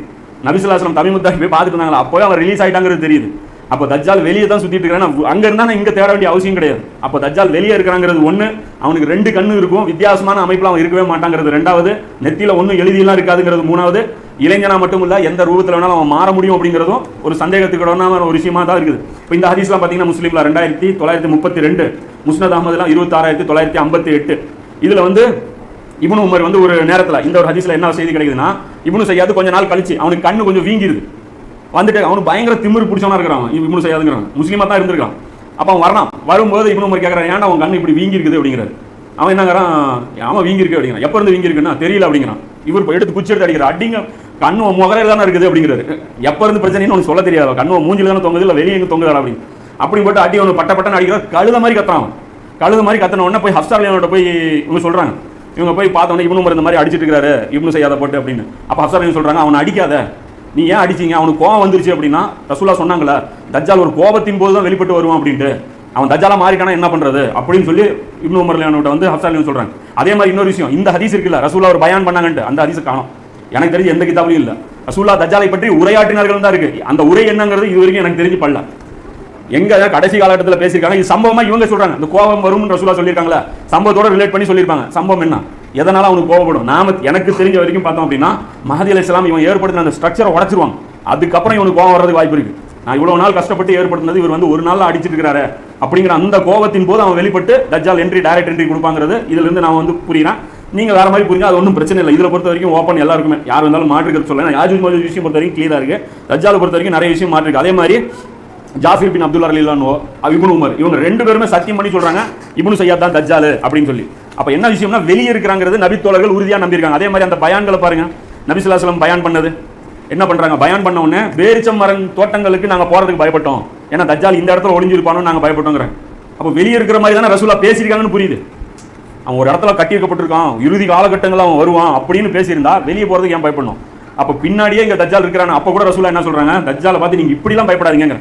நபிசுல்லாஸ்லம் தமிழ்முத்தா போய் பார்த்துட்டு இருந்தாங்களா அப்போவே அவன் ரிலீஸ் ஆயிட்டாங்கிறது தெரியுது. அப்போ தஜ்ஜால் வெளியே தான் சுற்றிட்டு இருக்கிறான் அங்கே இருந்தால் இங்கே தேட வேண்டிய அவசியம் கிடையாது. அப்போ தஜ்ஜால் வெளியே இருக்கிறாங்கிறது ஒன்று அவனுக்கு ரெண்டு கண்ணு இருக்கும். வித்தியாசமான அமைப்பில் அவன் இருக்கவே மாட்டாங்கிறது ரெண்டாவது. நெத்தியில் ஒன்றும் எழுதியெல்லாம் இருக்காதுங்கிறது மூணாவது. இளைஞனா மட்டும் இல்ல எந்த ரூபத்தில் வேணாலும் அவன் மாற முடியும் அப்படிங்கிறதும் ஒரு சந்தேகத்துக்கு ஒரு விஷயமா தான் இருக்குது. இப்போ இந்த ஹதீஸ்லாம் பார்த்தீங்கன்னா முஸ்லீம்ல ரெண்டாயிரத்தி தொள்ளாயிரத்தி முப்பத்தி ரெண்டு முஸ்னத் அகமதுலாம் இருபத்தாறாயிரத்தி தொள்ளாயிரத்தி ஐம்பத்தி எட்டு. இதுல வந்து இவனு உமர் வந்து ஒரு நேரத்தில் இந்த ஒரு ஹதீஸ்ல என்ன செய்தி கிடைக்குதுன்னா இவனு செய்யாது கொஞ்ச நாள் கழிச்சு அவனுக்கு கண்ணு கொஞ்சம் வீங்கிருது. வந்துட்டு அவனுக்கு பயங்கர திமிரு பிடிச்சவனா இருக்கிறான் இவனு செய்யாதுங்கிறான் சையாதுங்கிறான் முஸ்லீமா தான் இருந்திருக்கான். அப்போ அவன் வரலாம் வரும்போது இவனு உமர் கேட்கறான் ஏன்டா அவன் கண்ணு இப்படி வீங்கிருக்குது? அப்படிங்கிறாரு. அவன் என்னங்கிறான் அவன் வீங்கிருக்கு? அப்படிங்கிறான். எப்போ இருந்து வீங்கிருக்குன்னா தெரியல அப்படிங்கிறான். இவர் போய் எடுத்து குச்சி எடுத்து அடிக்கிறார். அடிங்க கண்ணு முகரையில் தானே இருக்குது அப்படிங்கிறாரு. எப்போ இருந்து பிரச்சனைன்னு ஒன்று சொல்ல தெரியாது? கண்ணு மூஞ்சில் தானே தொங்குது இல்லை வெளியே எங்கே தொங்குதா அப்படின்னு அப்படி போட்டு அடி ஒன்று பட்ட பட்டன் அடிக்கிறார். கழுத மாதிரி கத்துறான் கழுத மாதிரி கத்தின உடனே போய் ஹப்சார் போய் இவங்க சொல்கிறாங்க இவங்க போய் பார்த்தோன்னே இவனு இந்த மாதிரி அடிச்சிட்டு இருக்காரு இவனு செய்யாத போட்டு அப்படின்னு. அப்போ ஹப்சார் சொல்கிறாங்க அவனை அடிக்காத. நீ ஏன் அடிச்சீங்க? அவனுக்கு கோவம் வந்துருச்சு அப்படின்னா ரசூலா சொன்னாங்களே தஜ்ஜால் ஒரு கோபத்தின் போது தான் வெளிப்பட்டு வருவான் அப்படின்ட்டு. அவன் தஜாலா மாறிட்டானா என்ன பண்றது? அப்படின்னு சொல்லி இப்னு உமர்லியானோட வந்து ஹப்சார் சொல்றாங்க. அதே மாதிரி இன்னொரு விஷயம் இந்த ஹதீஸ் இருக்குல்ல ரசூலா ஒரு பயான் பண்ணாங்கன்ட்டு அந்த ஹதீஸ் காணும். எனக்கு தெரிஞ்சு எந்த கிதாபிலையும் இல்ல. ரசூல்லா தஜாலை பற்றி உரையாற்றினார்கள் தான் இருக்கு. அந்த உரை என்னங்கிறது இது வரைக்கும் எனக்கு தெரிஞ்சு படல எங்க கடைசி காலகட்டத்தில் பேசியிருக்காங்க. இது சம்பவமா இவங்க சொல்றாங்க. இந்த கோபம் வரும் ரசூலா சொல்லியிருக்காங்களா. சம்பவத்தோட ரிலேட் பண்ணி சொல்லியிருப்பாங்க. சம்பவம் என்ன? எதனால அவனுக்கு கோபப்படும்? நாம எனக்கு தெரிஞ்ச வரைக்கும் பார்த்தோம் அப்படின்னா மஹதி அலி இஸ்லாம் இவன் ஏற்படுத்தின அந்த ஸ்ட்ரக்சரை உடச்சிருவாங்க. அதுக்கப்புறம் இவனுக்கு கோபம் வர்றதுக்கு வாய்ப்பு இருக்கு. நான் இவ்வளவு நாள் கஷ்டப்பட்டு ஏற்படுத்தினது இவர் வந்து ஒரு நாள் அடிச்சிட்டு இருக்கிறாரு அப்படிங்கிற அந்த கோபத்தின் போது அவன் வெளிப்பட்டு தஜால் என்ட்ரி டைரக்ட் என்ட்ரி கொடுப்பாங்கிறது இதுல இருந்து நான் வந்து புரியுறேன். நீங்கள் வேறு மாதிரி புரியுங்க அது ஒன்றும் பிரச்சனை இல்லை. இதில் பொறுத்த வரைக்கும் ஓப்பன் எல்லாருக்குமே. யார் வந்தாலும் மாற்றுக்கிறது சொல்லலாம். யாஜூஜ் மாஜூஜ் விஷயம் பொறுத்த வரைக்கும் கிளியரா இருக்குது தஜ்ஜாலை பொறுத்த வரைக்கும் நிறைய விஷயம் மாற்றிருக்கு அதே மாதிரி ஜாஃபிர் பின் அப்துல்லா அலிலானோ இபுன் உமர் இவங்க ரெண்டு பேருமே சத்தியம் பண்ணி சொல்கிறாங்க இபுனு சையாத் தான் தஜ்ஜால் அப்படின்னு சொல்லி. அப்போ என்ன விஷயம்னா வெளியே இருக்கிறாங்கிறது நபித்தோழர்கள் உறுதியாக நம்பியிருக்காங்க. அதே மாதிரி அந்த பயான்களை பாருங்க. நபிசுல்லாஸ்லம் பயான் பண்ணது. என்ன பண்ணுறாங்க பயான் பண்ண உடனே பேரிச்சம் மரம் தோட்டங்களுக்கு நாங்கள் போகிறதுக்கு பயப்பட்டோம். ஏன்னா தஜ்ஜால் இந்த இடத்துல ஒளிஞ்சிருப்பானோ நாங்கள் பயப்பட்டோங்கிறாங்க அப்போ வெளியே இருக்கிற மாதிரி தானே ரசூலா பேசியிருக்காங்கன்னு புரியுது. அவன் ஒரு இடத்துல கட்டி வைக்கப்பட்டிருக்கான் இறுதி காலகட்டங்களில் அவன் வருவான் அப்படின்னு பேசியிருந்தா வெளியே போகிறதுக்கு ஏன் பயப்படணும்? அப்போ பின்னாடியே இங்கே தஜ்ஜால் இருக்கிறான் அப்போ கூட ரசூலா என்ன சொல்கிறாங்க தஜ்ஜாலை பார்த்து நீங்கள் இப்படிலாம் பயப்படாதீங்க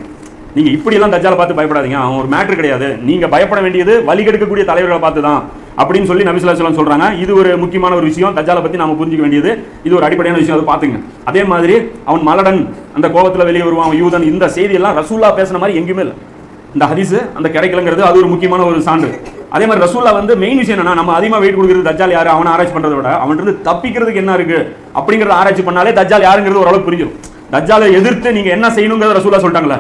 நீங்கள் இப்படியெல்லாம் தஜ்ஜாலை பார்த்து பயப்படாதீங்க. அவன் ஒரு மேட்ரு கிடையாது. நீங்கள் பயப்பட வேண்டியது வலிகெடுக்கக்கூடிய தலைவர்களை பார்த்து தான் அப்படின்னு சொல்லி நபிசுல்லா சொல்லம் சொல்கிறாங்க இது ஒரு முக்கியமான ஒரு விஷயம். தஜ்ஜாலை பற்றி நம்ம புரிஞ்சிக்க வேண்டியது. இது ஒரு அடிப்படையான விஷயம். அதை பார்த்துங்க. அதே மாதிரி அவன் மலடன் அந்த கோபத்தில் வெளியே வருவான் அவன் யூதன் இந்த செய்தியெல்லாம் ரசூல்லா பேசுன மாதிரி எங்கேயுமே இல்லை. இந்த ஹரிசு அந்த கிடைக்கலங்கிறது அது ஒரு முக்கியமான ஒரு சான்று. அதே மாதிரி ரசூல்லா வந்து மெயின் விஷயம் என்னன்னா நம்ம அதிகமாக வெயிட் கொடுக்குறது தஜால் யாரு? அவனை ஆராய்ச்சி பண்ணுறத விட அவன் தப்பிக்கிறதுக்கு என்ன இருக்கு? அப்படிங்கிறத ஆராய்ச்சி பண்ணாலே தஜால் யாருங்கிறது ஓரளவுக்கு புரியும் தஜாலை எதிர்த்து நீங்கள் என்ன செய்யணுங்கிறத ரசூல்லா சொல்லிட்டாங்களே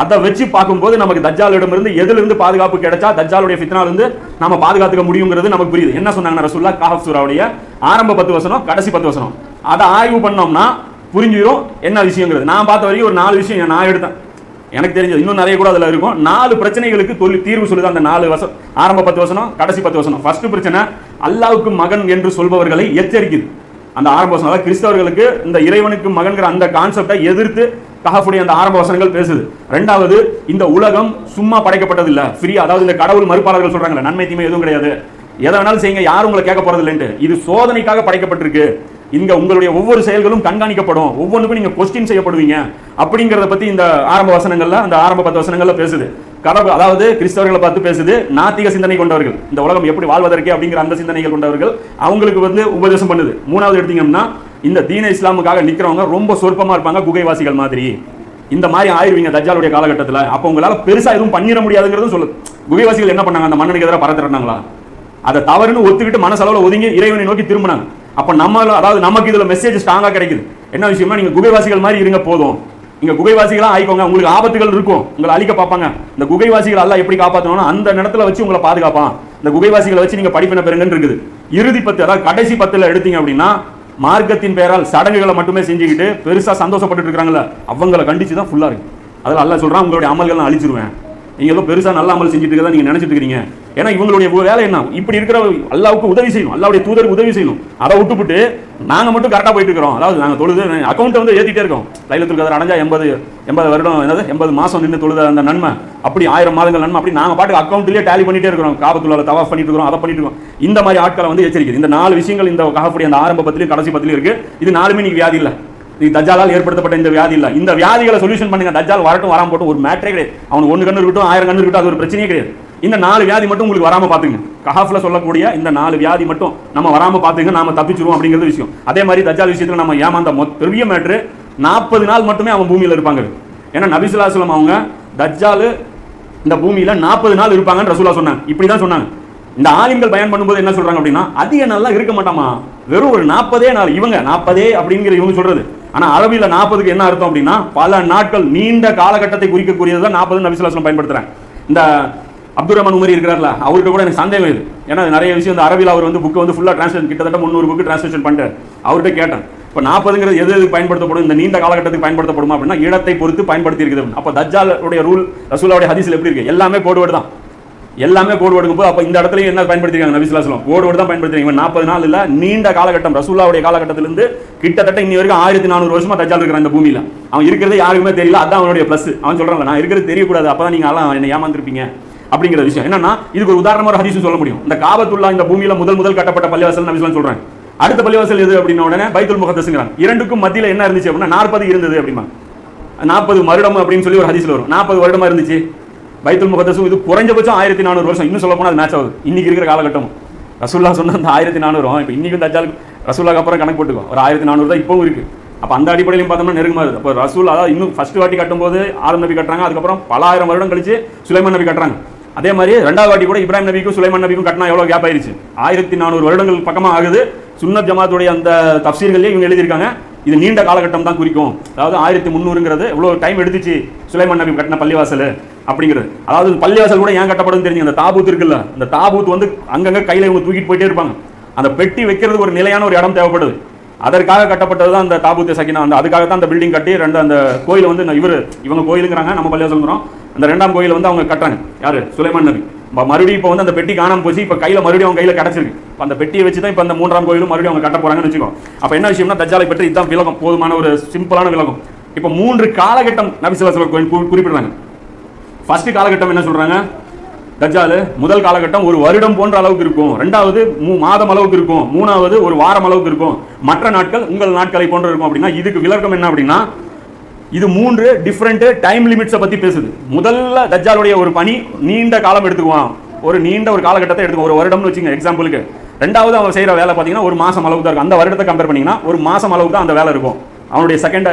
அதை வச்சு பார்க்கும்போது நமக்கு தஜ்ஜாலிடம் இருந்து பாதுகாப்பு கிடைச்சா தஜ்ஜாலுடைய ஃபித்னாலிருந்து நம்ம பாதுகாத்துக்க முடியுங்கிறது நமக்கு புரியுது. என்ன சொன்னாங்கன்னா ரசூல்லா காஹப் சூராவுடைய ஆரம்ப பத்து வசனம் கடைசி பத்து வசனம். அதை ஆய்வு பண்ணோம்னா புரிஞ்சிடும் என்ன விஷயங்கிறது? நான் பார்த்த வரைக்கும் ஒரு நாலு விஷயம் நான் எடுத்தேன். எனக்கு தெரிஞ்சது இன்னும் நிறைய கூட அதுல இருக்கும். நாலு பிரச்சனைகளுக்கு தொழில் தீர்வு சொல்லுது அந்த நாலு வசம் ஆரம்ப பத்து வசனம் கடைசி பத்து வசனம். ஃபர்ஸ்ட் பிரச்சனை அல்லாவுக்கு மகன் என்று சொல்பவர்களை எச்சரிக்குது. அந்த ஆரம்ப வசனம் அதாவது கிறிஸ்தவர்களுக்கு இந்த இறைவனுக்கு மகன்கிற அந்த கான்செப்டை எதிர்த்து கஹஃபுடைய அந்த ஆரம்ப வசனங்கள் பேசுது. ரெண்டாவது இந்த உலகம் சும்மா படைக்கப்பட்டது இல்ல ஃப்ரீ அதாவது இந்த கடவுள் மறுப்பாளர்கள் சொல்றாங்கல்ல நன்மை தீமை எதுவும் கிடையாது. எதை வேணாலும் செய்யுங்க யாரும் உங்களை கேட்க போறது இல்லைன்ட்டு இது சோதனைக்காக படைக்கப்பட்டிருக்கு. இங்க உங்களுடைய ஒவ்வொரு செயல்களும் கண்காணிக்கப்படும். ஒவ்வொன்றுக்கும் நீங்க கொஸ்டின் செய்யப்படுவீங்க. அப்படிங்கறத பத்தி இந்த ஆரம்ப வசனங்கள்ல அந்த ஆரம்ப பத்து வசனங்கள்ல பேசுது. கடவுள் அதாவது கிறிஸ்தவர்களை பார்த்து பேசுது நாத்திக சிந்தனை கொண்டவர்கள். இந்த உலகம் எப்படி வாழ்வதற்கு அப்படிங்கிற அந்த சிந்தனைகள் கொண்டவர்கள் அவங்களுக்கு வந்து உபதேசம் பண்ணுது. மூணாவது எடுத்தீங்கன்னா இந்த தீன இஸ்லாமுக்காக நிக்கிறவங்க ரொம்ப சொற்பமா இருப்பாங்க குகைவாசிகள் மாதிரி. இந்த மாதிரி ஆயிருவீங்க தஜாலுடைய காலகட்டத்தில். அப்போ உங்களால் பெருசாக எதுவும் பண்ணிட முடியாதுங்கிறதும் சொல்லுது குகைவாசிகள் என்ன பண்ணாங்க? அந்த மன்னனுக்கு எதிராக பறந்துறாங்களா அதை தவறுன்னு ஒத்துக்கிட்டு மனசளவில் ஒதுங்கி இறைவனை நோக்கி திரும்பினாங்க. அப்போ நம்ம அதாவது நமக்கு இதில் மெசேஜ் ஸ்ட்ராங்காக கிடைக்குது. என்ன விஷயமா நீங்கள் குகைவாசிகள் மாதிரி இருங்க போதும். நீங்கள் குகைவாசிகளாக ஆயிக்கோங்க. உங்களுக்கு ஆபத்துகள் இருக்கும். உங்களை அழிக்க பார்ப்பாங்க. இந்த குகைவாசிகள் எல்லாம் எப்படி காப்பாற்றணும்னா அந்த இடத்துல வச்சு உங்களை பாதுகாப்பான். இந்த குகைவாசிகளை வச்சு நீங்கள் படிப்பின பெறுங்கன்னு இருக்குது. இறுதி பத்து அதாவது கடைசி பத்தில் எடுத்தீங்க அப்படின்னா மார்க்கத்தின் பெயரால் சடங்குகளை மட்டுமே செஞ்சுக்கிட்டு பெருசாக சந்தோஷப்பட்டு இருக்கிறாங்களே அவங்கள கண்டிச்சு தான் ஃபுல்லாக இருக்கு. அதில் அல்லாஹ் சொல்றான் உங்களுடைய அமல்கள்லாம் அழிச்சிருவேன். நீங்கள் ஏதோ பெருசாக நல்ல அமல் செஞ்சுட்டு இருக்கதா நீங்கள் நினச்சிட்டு இருக்கீங்க. ஏன்னா இவங்களுடைய வேலை என்ன? இப்படி இருக்கிற அல்லாவுக்கு உதவி செய்யணும். அல்லாவுடைய தூதருக்கு உதவி செய்யணும். அதை விட்டுப்புட்டு நாங்கள் மட்டும் கரெக்டாக போயிட்டு இருக்கிறோம். அதாவது நாங்கள் தொழுது அக்கௌண்ட்டை வந்து ஏற்றிட்டே இருக்கோம். தைலத்தில் கதர் அடைஞ்சா எண்பது எண்பது வருடம் என்னது? எண்பது மாதம் நின்று தொழுத அந்த நன்மை. அப்படி ஆயிரம் மாதங்கள் நன்மை. அப்படி நாங்கள் பாட்டுக்கு அக்கௌண்ட்லேயே டேலி பண்ணிட்டே இருக்கிறோம். காபத்துள்ள தவாஃப் பண்ணிட்டு இருக்கிறோம் அதை பண்ணிட்டு இருக்கோம். இந்த மாதிரி ஆட்களை வந்து எச்சரிக்கிறது இந்த நாலு விஷயங்கள் இந்த காஃபுடைய அந்த ஆரம்ப பத்திலையும் கடைசி பத்திலையும் இருக்குது இது நாலுமே நீங்கள் வியாதி இல்லை. இது தஜ்ஜாலால் ஏற்படுத்தப்பட்ட இந்த வியாதி இல்லை. இந்த வியாதிகளை சொல்யூஷன் பண்ணுங்க தஜ்ஜால் வரட்டும் வராம போட்டும் ஒரு மேட்டரே கிடையாது. அவனுக்கு ஒன்று கண்ணு இருக்கட்டும் ஆயிரம் கண்ணு இருக்கட்டும் அது ஒரு பிரச்சனையே கிடையாது. இந்த நாலு வியாதி மட்டும் உங்களுக்கு வராமல் பார்த்துங்க. கஹாஃபில் சொல்லக்கூடிய இந்த நாலு வியாதி மட்டும் நம்ம வராமல் பார்த்துங்க நாம தப்பிச்சிருவோம் அப்படிங்கிறது விஷயம். அதே மாதிரி தஜால் விஷயத்தில் நம்ம ஏமாந்த மொத்த பெரிய மேட்ரு நாற்பது நாள் மட்டுமே அவன் பூமியில் இருப்பாங்க. ஏன்னா நபிசுல்லாஸ்லம் அவங்க தஜ்ஜாலு இந்த பூமியில் நாற்பது நாள் இருப்பாங்கன்னு ரசூலா சொன்னாங்க. இப்படிதான் சொன்னாங்க. இந்த ஆலிம்கள் பயன் பண்ணும்போது என்ன சொல்றாங்க அப்படின்னா அதிக நாள்லாம் இருக்க மாட்டாமா? வெறும் ஒரு நாற்பதே நாள். இவங்க நாற்பதே அப்படிங்கிற இவங்க சொல்றது. ஆனால் அரபியில் நாற்பதுக்கு என்ன அர்த்தம் அப்படின்னா பல நாட்கள் நீண்ட காலகட்டத்தை குறிக்கக்கூடியது தான் நாற்பது நபிசுலாசனம் பயன்படுத்துகிறேன் இந்த அப்துல் ரஹ்மான் உமரி இருக்கிறார்ல அவர்கிட்ட கூட எனக்கு சந்தேகம் இது. ஏன்னா நிறைய விஷயம் இந்த அரபியில் அவர் வந்து புக்கு வந்து ஃபுல்லாக டிரான்ஸ்லேஷன் கிட்டத்தட்ட முந்நூறு புக்கு டிரான்ஸ்லேஷன் பண்ணிட்டார். அவர்கிட்ட கேட்டேன். இப்போ நாற்பதுங்கிறது எது எதுக்கு பயன்படுத்தப்படும்? இந்த நீண்ட காலகட்டத்துக்கு பயன்படுத்தப்படுமா அப்படின்னா இடத்தை பொறுத்து பயன்படுத்தி இருக்குது அப்போ தஜ்ஜாலுடைய ரூல் ரசூலாவுடைய ஹதீஸில் எப்படி இருக்கு? எல்லாமே கோடுவேடு தான் எல்லாமே கோடு எடுக்கும் போது அப்போ இந்த இடத்துலையும் என்ன பயன்படுத்திருக்காங்க? நபிசுலாசலம் கோடு தான் பயன்படுத்திருக்காங்க. நாற்பது நாள் இல்லை நீண்ட காலகட்டம். ரசூல்லாவுடைய காலகட்டத்திலிருந்து கிட்டத்தட்ட இன்னி வரைக்கும் ஆயிரத்தி நானூறு வருஷமா தஜ்ஜால் இருக்கிற அந்த பூமியில். அவன் இருக்கிறது யாருக்குமே தெரியல. அதான் அவனுடைய ப்ளஸ் அவன் சொல்கிறான் நான் இருக்கிறது தெரியக்கூடாது. அப்பதான் நீங்கள் எல்லாம் என்ன ஏமாந்துருப்பீங்க அப்படிங்கிற விஷயம். என்னன்னா இதுக்கு ஒரு உதாரணமாக ஒரு ஹதீஸ் சொல்ல முடியும். இந்த காபத்துல்லா இந்த பூமியில முதல் முதல் கட்டப்பட்ட பள்ளிவாசல் நபிசுலாம் சொல்றாங்க. அடுத்த பள்ளிவாசல் எது அப்படின்ன உடனே பைத்துல் முகத்தசுங்கிறாங்க இரண்டுக்கும் மத்தியில் என்ன இருந்துச்சு அப்படின்னா நாற்பது இருந்தது அப்படிமா. நாற்பது வருடம் அப்படின்னு சொல்லி ஒரு ஹதீஸ்ல வரும். நாற்பது வருடமா இருந்துச்சு. பைத்துல் முகத்தசும் இது குறைஞ்சபட்சம் ஆயிரத்தி நானூறு வருஷம். இன்னும் சொல்ல போனால் அது மேட்ச் ஆகுது. இன்னைக்கு இருக்கிற காலகட்டம். ரசூல்லா சொன்ன அந்த ஆயிரத்தி நானூறு இப்போ இன்னைக்கு தஜ்ஜால் ரசூல்லாக்கு அப்புறம் கணக்கு போட்டுக்கோ. ஒரு ஆயிரத்தி நானூறு தான் இப்பவும் இருக்குது அப்போ அந்த அடிப்படையிலும் பார்த்தோம்னா நெருங்கமா இருக்கு. அப்போ ரசூல் அதாவது இன்னும் ஃபர்ஸ்ட் வாட்டி கட்டும்போது ஆலம் நபி கட்டுறாங்க. அதுக்கப்புறம் பல ஆயிரம் வருடம் கழிச்சு சுலைமான் நபி கட்டுறாங்க. அதே மாதிரி ரெண்டாவது வாட்டி கூட இப்ராஹிம் நபிக்கும் சுலைமான் நபிக்கும் கட்டினா எவ்வளோ கேப் ஆயிருச்சு? ஆயிரத்தி நானூறு வருடங்கள் பக்கமாக ஆகுது. சுன்னத் ஜமாத்துடைய அந்த தப்சீர்கள்லேயே இவங்க எழுதியிருக்காங்க. இது நீண்ட காலகட்டம் தான் குறிக்கும். அதாவது ஆயிரத்தி முந்நூறுங்கிறது எவ்வளோ டைம் எடுத்துச்சு சுலைமான் நபி கட்டின பள்ளிவாசல் அப்படிங்கிறது. அதாவது பள்ளிவாசல் கூட ஏன் கட்டப்படுதுன்னு தெரிஞ்சு அந்த தாபூத் இருக்குல்ல அந்த தாபூத் வந்து அங்கங்கே கையில் இவங்க தூக்கிட்டு போயிட்டே இருப்பாங்க. அந்த பெட்டி வைக்கிறதுக்கு ஒரு நிலையான ஒரு இடம் தேவைப்படுது. அதற்காக கட்டப்பட்டது தான் அந்த தாபூத் சக்கினா அந்த அதுக்காக தான் அந்த பில்டிங் கட்டி ரெண்டு அந்த கோயில் வந்து இவர் இவங்க கோயிலுங்கிறாங்க நம்ம பள்ளிவாசலுங்கிறோம். அந்த ரெண்டாம் கோயில் வந்து அவங்க கட்டுறாங்க. யார்? சுலைமான் நபி. மறுபடியும் இப்போ வந்து அந்த பெட்டி காணாமல் போச்சு. இப்போ கையில் மறுபடியும் அவங்க கையில் கிடச்சிருக்கு. இப்போ அந்த பெட்டியை வச்சு தான் இப்போ அந்த மூன்றாம் கோயிலும் மறுபடியும் அவங்க கட்ட போகிறாங்கன்னு வச்சுக்கோ. அப்போ என்ன விஷயம்னா தஜாலை பற்றி இதுதான் விலகம் போதுமான ஒரு சிம்பிளான விலகம் இப்போ மூன்று காலகட்டம் நபிசுல்லா குறிப்பிடுறாங்க. ஃபர்ஸ்ட் காலகட்டம் என்ன சொல்கிறாங்க தஜாலு முதல் காலகட்டம் ஒரு வருடம் போன்ற அளவுக்கு இருக்கும். ரெண்டாவது மூ மாதம் அளவுக்கு இருக்கும். மூணாவது ஒரு வாரம் அளவுக்கு இருக்கும். மற்ற நாட்கள் உங்கள் நாட்களை போன்ற இருக்கும். அப்படின்னா இதுக்கு விளக்கம் என்ன அப்படின்னா இது மூன்று டிஃப்ரெண்ட் டைம் லிமிட்ஸை பத்தி பேசுது. முதல்ல தஜ்ஜாலுடைய ஒரு பணி நீண்ட காலம் எடுத்துக்குவான். ஒரு நீண்ட ஒரு காலகட்டத்தை எடுத்துக்கும் ஒரு வருடம்னு வச்சுங்க எக்ஸாம்பிளுக்கு ரெண்டாவது அவன் செய்கிற வேலை பார்த்தீங்கன்னா ஒரு மாசம் அளவுக்கு தான் இருக்கும். அந்த வருடத்தை கம்பேர் பண்ணீங்கன்னா ஒரு மாசம் அளவுக்கு தான் அந்த வேலை இருக்கும். அவனுடைய செகண்ட்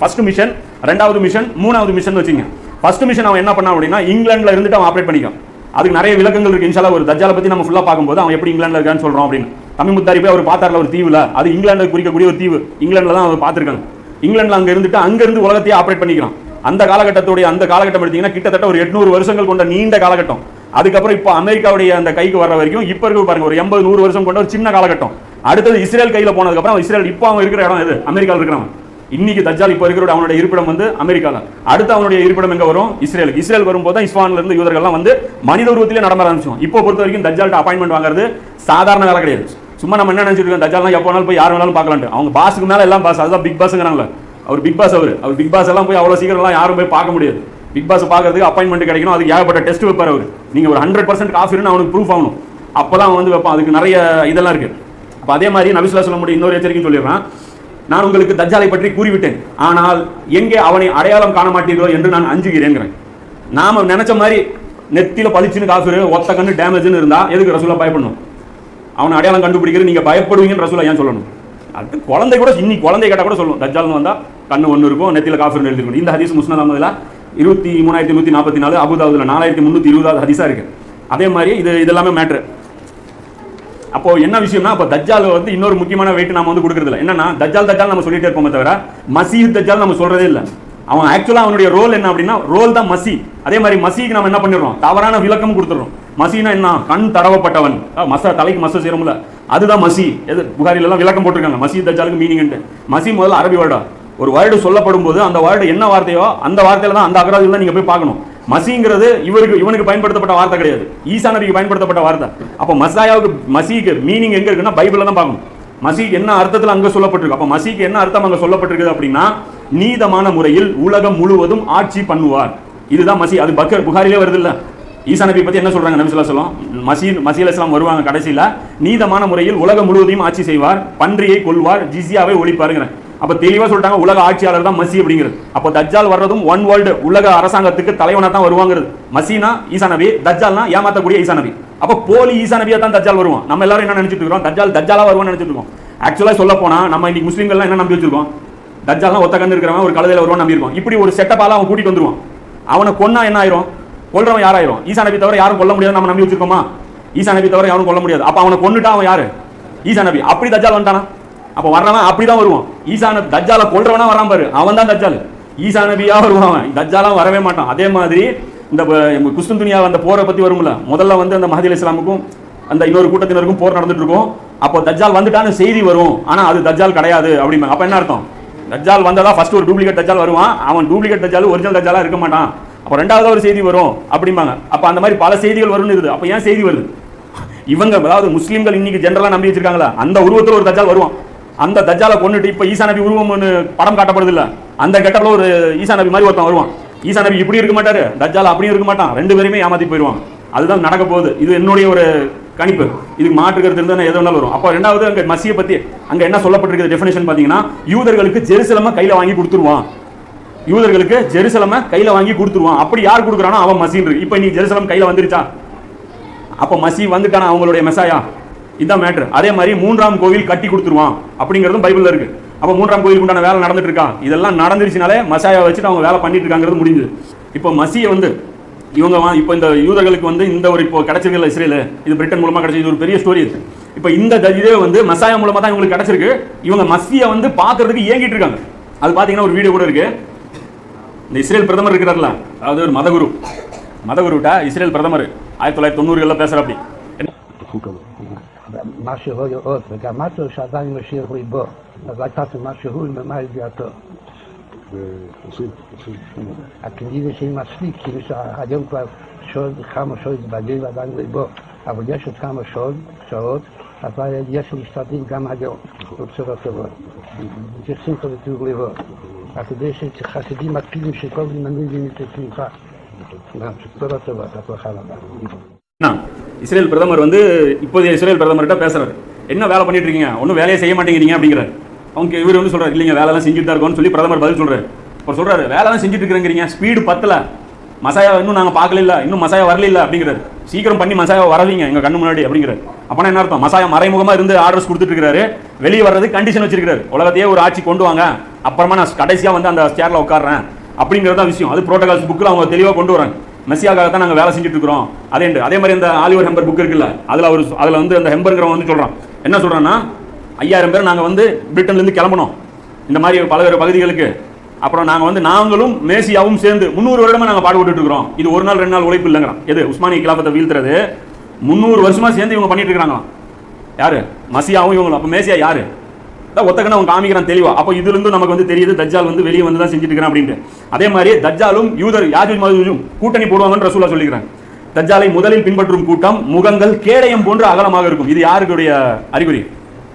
ஃபர்ஸ்ட் மிஷன் ரெண்டாவது மிஷன் மூணாவது மிஷன் வச்சுங்க ஃபர்ஸ்ட் மிஷன் அவன் என்ன பண்ணான் அப்படின்னா இங்கிலாண்டில் இருந்துட்டு அவன் ஆப்ரேட் பண்ணிக்கான் அதுக்கு நிறைய விளக்கங்கள் இருக்கு. இன்ஷால்லா ஒரு தஜ்ஜாலை பற்றி நம்ம ஃபுல்லாக பார்க்கும்போது அவன் எப்படி இங்கிலாந்துல இருக்கான்னு சொல்கிறோம் அப்படின்னு. தமிழ் முத்தாரி போய் அவர் பார்த்தார்ல ஒரு தீவில். அது இங்கிலாந்து குறிக்கக்கூடிய ஒரு தீவு. இங்கிலாண்டில் தான் அவர் பார்த்துருக்காங்க. இங்கிலாந்துல அங்க இருந்துட்டு அங்கிருந்து உலகத்தையே ஆப்ரேட் பண்ணிக்கிறான். அந்த காலகட்டத்துடைய அந்த காலகட்டம் எடுத்தீங்கன்னா கிட்டத்தட்ட ஒரு எட்நூறு வருஷங்கள் கொண்ட நீண்ட காலகட்டம். அதுக்கப்புறம் இப்போ அமெரிக்காவுடைய அந்த கைக்கு வர வரைக்கும் இப்போ இருக்க பாருங்க ஒரு எண்பது நூறு வருஷம் கொண்ட ஒரு சின்ன காலகட்டம். அடுத்தது இஸ்ரேல் கையில போனதுக்கப்புறம் இஸ்ரேல் இப்போ அவன் இருக்கிற இடம் எது? அமெரிக்காவில் இருக்கிறவன். இன்னைக்கு தஜால் இப்போ இருக்கிற அவனுடைய இருப்பிடம் வந்து அமெரிக்காவில் அடுத்து அவனுடைய இருப்பிடம் எங்க வரும்? இஸ்ரேலுக்கு. இஸ்ரேல் வரும்போது தான் இஸ்வான்ல இருந்து யூதர்கள்லாம் வந்து மனித உருவத்திலே நடம ஆரம்பிச்சோம் இப்போ பொறுத்த வரைக்கும் தஜ்ஜால்ட்ட அப்பாயின்மெண்ட் வாங்குறது சாதாரண வேலை கிடையாது. சும்மா நம்ம என்ன நினச்சிருக்கோம்? தஜாலாம் எப்போ வேணாலும் போய் யார் வேணாலும் பார்க்கலான்ட்டு. அவங்க பாஸுக்கு மேலே எல்லாம் பாஸ். அதுதான் பிக் பாஸுங்கிறாங்களே. அவர் பிக் பாஸ் அவர். அவர் பிக் பாஸ் எல்லாம் போய் அவ்வளோ சீக்கிரம்லாம் யாரும் போய் பார்க்க முடியாது. பிக் பாஸ் பார்க்கறதுக்கு அப்பாயின்மெண்ட் கிடைக்கணும். அதுக்கு ஏகப்பட்ட டெஸ்ட் வைப்பார் அவர். நீங்கள் ஒரு ஹண்ட்ரட் பர்சன்ட் காஃபின்னு அவனுக்கு ப்ரூஃப் ஆகணும். அப்பதான் அவன் வந்து வைப்பான். அதுக்கு நிறைய இதெல்லாம் இருக்குது அப்போ அதே மாதிரி நபிசுல்லா சொல்ல முடியும். இன்னொரு எச்சரிக்கை சொல்லிடுறான். நான் உங்களுக்கு தஜ்ஜாலை பற்றி கூறிவிட்டேன். ஆனால் எங்கே அவனை அடையாளம் காண மாட்டீர்களோ என்று நான் அஞ்சுகிறேங்கிறேன் நாம் நினச்ச மாதிரி நெத்தியில் பளிச்சுன்னு காஃபிரு ஒத்த கண்ணு டேமேஜ்னு இருந்தால் எதுக்கு ரசூலாக பயப்படணும்? அவனை அடையாளம் கண்டுபிடிக்கிறது நீங்கள் பயப்படுவீங்கன்னு ரசூலா ஏன் சொல்லணும். அது குழந்தை கூட இன்னி குழந்தை கேட்டா கூட சொல்லுவோம். தஜ்ஜால்னு வந்தால் கண்ணு ஒன்று இருக்கும் நெத்தியில் காஃபர் எழுதிருக்கும் இந்த ஹதீஸ் முஸ்னத் அஹமதுல இருபத்தி மூணாயிரத்தி நூற்றி நாற்பத்தி நாலு அபுதாபுல நாலாயிரத்தி முந்நூற்றி இருபதாவது ஹதீஸாக இருக்கு. அதே மாதிரி இது இதெல்லாமே மேட்ரு அப்போது என்ன விஷயம்னா அப்போ தஜ்ஜால் வந்து இன்னொரு முக்கியமான வெயிட் நம்ம வந்து கொடுக்குறதில்ல என்னன்னா தஜ்ஜால் தஜ்ஜால் நம்ம சொல்லிட்டே இருப்போமே தவிர மசீஹ் தஜ்ஜால் நம்ம சொல்கிறதே இல்லை. அவன் ஆக்சுவலாக அவனுடைய ரோல் என்ன அப்படின்னா ரோல் தான் மசி அதே மாதிரி மசிக்கு நம்ம என்ன பண்ணிடுறோம்? தவறான விளக்கம் கொடுத்துட்றோம். மசினா என்ன? கண் தடவப்பட்டவன். மச தலைக்கு மச சேரும்ல அதுதான் மசி. எது புகாரிலெல்லாம் விளக்கம் போட்டிருக்காங்க. மசி தஜாலுக்கு மீனிங் மசி முதல்ல அரபி வேர்டா. ஒரு வேர்டு சொல்லப்படும் போது அந்த வேர்டு என்ன வார்த்தையோ அந்த வார்த்தையில தான் அந்த அகராதியில் தான் நீங்கள் போய் பார்க்கணும். மசிங்கிறது இவருக்கு இவனுக்கு பயன்படுத்தப்பட்ட வார்த்தை கிடையாது. ஈசா நபிக்கு பயன்படுத்தப்பட்ட வார்த்தை. அப்போ மசாயாவுக்கு மசிக்கு மீனிங் எங்கே இருக்குன்னா பைபிளில் தான் பார்க்கணும். மசிக்கு என்ன அர்த்தத்தில் அங்கே சொல்லப்பட்டிருக்கு? அப்போ மசிக்கு என்ன அர்த்தம் அங்கே சொல்லப்பட்டிருக்குது அப்படின்னா நீதமான முறையில் உலகம் முழுவதும் ஆட்சி பண்ணுவார். இதுதான் மசி. அது பக்கர் புகாரிலே வருது இல்லை. ஈசா நபி பத்தி என்ன சொல்றாங்க? நபி ஸல்லல்லாஹு அலைஹி வஸல்லம் மசி வருவாங்க கடைசியில. நீதமான முறையில் உலகம் முழுவதையும் ஆட்சி செய்வார் பன்றியை கொல்வார் ஜிஸியாவை ஒழிப்பாருங்கிற. அப்ப தெளிவா சொல்லிட்டாங்க உலக ஆட்சியாளர் தான் மசி அப்படிங்கிறது. அப்ப தஜ்ஜால் வர்றதும் ஒன் வேர்ல்டு உலக அரசாங்கத்துக்கு தலைவனா தான் வருவாங்கிறது. மசீனா ஈசா நபி தஜ்ஜால்னா ஏமாத்தக்கூடிய ஈசா நபி. அப்ப போலி ஈசா நபியா தான் தஜ்ஜால் வருவோம் நம்ம எல்லாரும் என்ன நினைச்சிட்டு இருக்கோம் தஜ்ஜால் தஜ்ஜாலா வருவான்னு நினைச்சிட்டு இருக்கோம். ஆக்சுவலா சொல்ல போனா நம்ம இன்னைக்கு முஸ்லீம்கள்லாம் என்ன நம்பி வச்சிருக்கோம்? தஜ்ஜாலாம் ஒத்த கண்ணு இருக்கிறவன் ஒரு கழுதையில வருவான் நம்பி இருக்கோம். இப்படி ஒரு செட்டப்பால அவன் கூட்டிட்டு வந்துருவான். அவனை கொன்னா என்ன ஆயிரும்? கொல்றவன் யாராயிரும்? ஈசா நபி தவிர யாரும் கொல்ல முடியாது நம்ம நம்பி வச்சிருக்கோமா? ஈசா நபி தவிர யாரும் கொல்ல முடியாது. அப்ப அவனை கொன்னுட்டா அவன் யாரு? ஈசா நபி. அப்படி தஜ்ஜால் வந்துட்டானா? அப்ப வர்றவன் அப்படிதான் வருவான். ஈசா நபி தஜ்ஜால கொல்றவனா வரான் பாரு. அவன் தான் தஜ்ஜால். ஈசா நபியா வருவான் அவன். தஜ்ஜாலாம் வரவே மாட்டான். அதே மாதிரி இந்த குஸ்தும் துணியா அந்த போரை பத்தி வரும்ல. முதல்ல வந்து அந்த மஹதி இஸ்லாமுக்கும் அந்த இன்னொரு கூட்டத்தினருக்கும் போர் நடந்துட்டு இருக்கும் அப்போ தஜ்ஜால் வந்துட்டான்னு செய்தி வரும். ஆனால் அது தஜ்ஜால் கிடையாது அப்படிமா அப்போ என்ன அர்த்தம்? தஜ்ஜால் வந்ததா ஃபர்ஸ்ட் ஒரு டூப்ளிகேட் தஜ்ஜால் வருவான். அவன் டூப்ளிகேட் தஜ்ஜால் ஒரிஜினல் தஜ்ஜாலா இருக்க மாட்டான். அப்போ ரெண்டாவது ஒரு செய்தி வரும் அப்படிம்பாங்க. அப்போ அந்த மாதிரி பல செய்திகள் வரும்னு இருக்குது. அப்போ ஏன் செய்தி வருது? இவங்க அதாவது முஸ்லீம்கள் இன்னைக்கு ஜென்ரலா நம்பி வச்சிருக்காங்களா? அந்த உருவத்துல ஒரு தஜால் வருவான். அந்த தஜாலை கொண்டுட்டு இப்போ ஈசா நபி உருவம்னு படம் காட்டப்படுது இல்லை அந்த கட்டத்தில் ஒரு ஈசா நபி மாதிரி ஒருத்தன் வருவான். ஈசா நபி இப்படி இருக்க மாட்டாரு. தஜால் அப்படியும் இருக்க மாட்டான். ரெண்டு பேருமே ஏமாத்தி போயிடுவாங்க. அதுதான் நடக்க போகுது. இது என்னுடைய ஒரு கணிப்பு. இதுக்கு மாற்று கருத்து இருந்தால் எது வேணாலும் வரும். அப்போ ரெண்டாவது அங்கே மசியை பற்றி அங்கே என்ன சொல்லப்பட்டிருக்கிற டெஃபினேஷன் பார்த்தீங்கன்னா யூதர்களுக்கு ஜெருசலமாக கையில் வாங்கி கொடுத்துருவான். யூதர்களுக்கு ஜெருசலம கையில வாங்கி கொடுத்துருவான். அப்படி யார் கொடுக்குறானோ அவன் மசீன் இருக்கு இப்போ நீ ஜெருசலம் கையில வந்துருச்சா? அப்போ மசி வந்துட்டானா அவங்களுடைய மெசாயா? இதான் மேட்ரு அதே மாதிரி மூன்றாம் கோவில் கட்டி கொடுத்துருவான் அப்படிங்கிறதும் பைபிள்ல இருக்கு. அப்போ மூன்றாம் கோவிலுக்கு உண்டான வேலை நடந்துட்டு இருக்கா? இதெல்லாம் நடந்துருச்சுனாலே மசாயா வச்சுட்டு அவங்க வேலை பண்ணிட்டு இருக்காங்கிறது முடிஞ்சது. இப்போ மசியை வந்து இவங்க வா- இப்போ இந்த யூதர்களுக்கு வந்து இந்த ஒரு இப்போ கிடைச்சிருக்கல இஸ்ரேல் இது பிரிட்டன் மூலமாக கிடைச்சது இது ஒரு பெரிய ஸ்டோரி இது. இப்போ இந்த இதே வந்து மசாயா மூலமாக தான் இவங்களுக்கு கிடச்சிருக்கு. இவங்க மசியை வந்து பார்க்கறதுக்கு ஏங்கிட்டு இருக்காங்க. அது பார்த்தீங்கன்னா ஒரு வீடியோ கூட இருக்குது இந்த இஸ்ரேல் பிரதமர் இருக்கிறார்ல அதாவது ஒரு மதகுரு மதகுருட்டா இஸ்ரேல் பிரதமர் ஆயிரத்தி தொள்ளாயிரத்தி தொண்ணூறுகளில் பேசுகிற அப்படி מה שהוא לראות, וגם משהו שעדיין משאיר ריבו. אז לקחתי מה שהוא ומה ידיעתו. ועושים, עושים. הכנראה שהיא מספיק, כאילו שהיום כבר שוד, כמה שוד בגיל ועדיין ריבו, אבל יש עוד כמה שוד, שעות, אבל יש משתדלים גם היום, בצורות טובות. מתייחסים פה לטוב לבו. אתה יודע שחסידים מקפידים שכל מנוי זה תמיכה. גם בצורות טובות, הצלחה רבה. என்ன இஸ்ரேல் பிரதமர் வந்து இப்போதைய இஸ்ரேல் பிரதமர்கிட்ட பேசுறாரு என்ன வேலை பண்ணிட்டு இருக்கீங்க ஒன்றும் வேலையை செய்ய மாட்டேங்கிறீங்க அப்படிங்கிறாரு அவங்க இவர் வந்து சொல்றாரு இல்லைங்க வேலைலாம் செஞ்சுட்டு தான் இருக்கோம்னு சொல்லி பிரதமர் பதில் சொல்றாரு அவர் சொல்றாரு வேலைலாம் செஞ்சுட்டு இருக்கிறேங்கிறீங்க ஸ்பீடு பத்தல மசாயா இன்னும் நாங்கள் பார்க்கல இன்னும் மசாயா வரல அப்படிங்கிறாரு. சீக்கிரம் பண்ணி மசாயா வரலீங்க எங்கள் கண்ணு முன்னாடி அப்படிங்கிறாரு. அப்போனா என்ன அர்த்தம்? மசாயா மறைமுகமாக இருந்து ஆர்டர்ஸ் கொடுத்துட்டுருக்காரு வெளியே வர்றது கண்டிஷன் வச்சிருக்காரு உலகத்தையே ஒரு ஆட்சி கொண்டு வாங்க. அப்புறமா நான் கடைசியாக வந்து அந்த சேர்ல உட்கார்றேன். அப்படிங்கிறது தான் விஷயம். அது புரோட்டோகால்ஸ் புக்கில் அவங்க தெளிவாக கொண்டு வராங்க மெஸ்ஸியாக்காக தான் நாங்கள் வேலை செஞ்சுட்டு இருக்கிறோம் அதே அதே மாதிரி இந்த ஆலிவர் ஹெம்பர் புக் இருக்குல்ல அதில் அவர் அதில் வந்து அந்த ஹெம்பருங்கிறவன் வந்து சொல்கிறான் என்ன சொல்கிறான்னா ஐயாயிரம் பேர் நாங்கள் வந்து பிரிட்டன்லேருந்து கிளம்பணும். இந்த மாதிரி பல பகுதிகளுக்கு. அப்புறம் நாங்கள் வந்து நாங்களும் மேசியாவும் சேர்ந்து முந்நூறு வருடமாக நாங்கள் பாடுபட்டு இருக்கிறோம் இது ஒரு நாள் ரெண்டு நாள் உழைப்பு இல்லைங்கிறான் எது உஸ்மானிய கிலாபத்தை வீழ்த்துறது? முந்நூறு வருஷமா சேர்ந்து இவங்க பண்ணிட்டு இருக்கிறாங்களாம் யாரு? மசியாவும் இவங்களும். அப்போ மேசியா யாரு? அதான் ஒத்தக்கண்ண அவன் காமிக்கிறான் தெளிவா. அப்போ இதுலேருந்து நமக்கு வந்து தெரியுது தஜ்ஜால் வந்து வெளியே வந்து தான் செஞ்சுட்டு இருக்கிறான் அப்படின்ட்டு. அதே மாதிரி தஜ்ஜாலும் யூதர் யாஜூஜ் மாஜூஜும் கூட்டணி போடுவாங்கன்னு ரசூலா சொல்லிக்கிறாங்க. தஜ்ஜாலை முதலில் பின்பற்றும் கூட்டம் முகங்கள் கேடயம் போன்று அகலமாக இருக்கும். இது யாருக்குடைய அறிகுறி?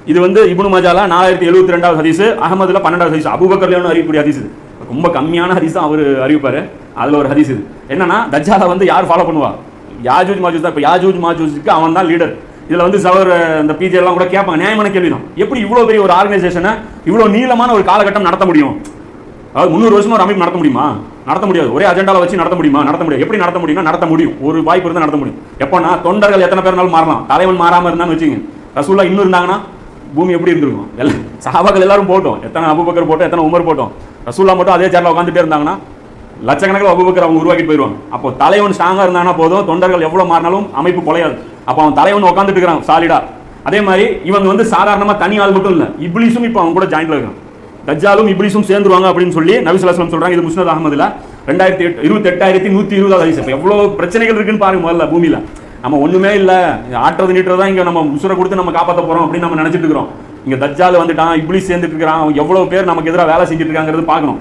இது வந்து இபுனு மஜாலா நாலாயிரத்தி எழுபத்தி ரெண்டாவது ஹதீஸ் அகமதுல பன்னெண்டாவது ஹதீஸ். அபுபக்கர்லேயும் அறியக்கூடிய ஹதீஸ் இது. ரொம்ப கம்மியான ஹதீஸ் தான் அவர் அறிவிப்பார். அதில் ஒரு ஹதீஸ் இது. என்னன்னா தஜாலை வந்து யார் ஃபாலோ பண்ணுவா? யாஜூஜ் மாஜூஜ் தான். இப்போ யாஜூஜ் மாஜூஜுக்கு அவன் தான் லீடர் இதில் வந்து சவர் இந்த பிஜே எல்லாம் கூட கேட்பாங்க. நியாயமான கேள்வி தான் எப்படி இவ்வளோ பெரிய ஒரு ஆர்கனைசேஷனை இவ்வளோ நீளமான ஒரு காலகட்டம் நடத்த முடியும்? அதாவது முந்நூறு வருஷமா ஒரு அமைப்பு நடத்த முடியுமா? நடத்த முடியாது. ஒரே அஜெண்டாவில் வச்சு நடத்த முடியுமா? நடத்த முடியாது. எப்படி நடத்த முடியும்னா நடத்த முடியும். ஒரு வாய்ப்பு இருந்தால் நடத்த முடியும். எப்போனா தொண்டர்கள் எத்தனை பேர்னாலும் மாறலாம். தலைவன் மாறாமல் இருந்தான்னு வச்சுங்க ரசூலா இன்னும் இருந்தாங்கன்னா பூமி எப்படி இருந்திருக்கும்? எல்லாம் சஹாபாக்கள் எல்லாரும் போட்டோம். எத்தனை அபுபக்கர் போட்டோம் எத்தனை உமர் போட்டோம். ரசூல்லா மட்டும் அதே சேரில் உட்காந்துட்டே இருந்தாங்கன்னா லட்சக்கணக்கில் அபுபக்கர் அவங்க உருவாக்கிட்டு போயிடுவாங்க அப்போ தலைவன் ஸ்ட்ராங்காக இருந்தாங்கன்னா போதும் தொண்டர்கள் எவ்வளோ மாறினாலும் அமைப்பு குலையாது அப்போ அவன் தலைவன் உட்காந்துட்டு இருக்கிறான் சாலிடா அதே மாதிரி இவங்க வந்து சாதாரணமாக தனி ஆள் மட்டும் இல்லை இப்லீஸும் இப்போ அவங்க கூட ஜாயின்ல இருக்கான். தஜ்ஜாலும் இப்லீஸும் சேர்ந்துருவாங்க அப்படின்னு சொல்லி நபிசுல்லாஸ்லம் சொல்கிறாங்க இது முஸ்னத் அகமதுல ரெண்டாயிரத்தி எட்டு இருபத்தி எட்டாயிரத்தி நூற்றி இருபதாவது வயசு இப்போ எவ்வளோ பிரச்சனைகள் இருக்குன்னு பாருங்க முதல்ல பூமியில். நம்ம ஒண்ணுமே இல்ல. ஆட்டுறது நீட்டுறது தான் இங்க நம்ம உசுரை கொடுத்து நம்ம காப்பாற்ற போறோம் அப்படின்னு நம்ம நினைச்சிட்டு இருக்கிறோம். இங்க தஜ்ஜால் வந்துட்டான் இப்படி சேர்ந்துட்டு இருக்கிறான். எவ்வளவு பேர் நமக்கு எதிராக வேலை செஞ்சுட்டு இருக்காங்கிறது பார்க்கணும்.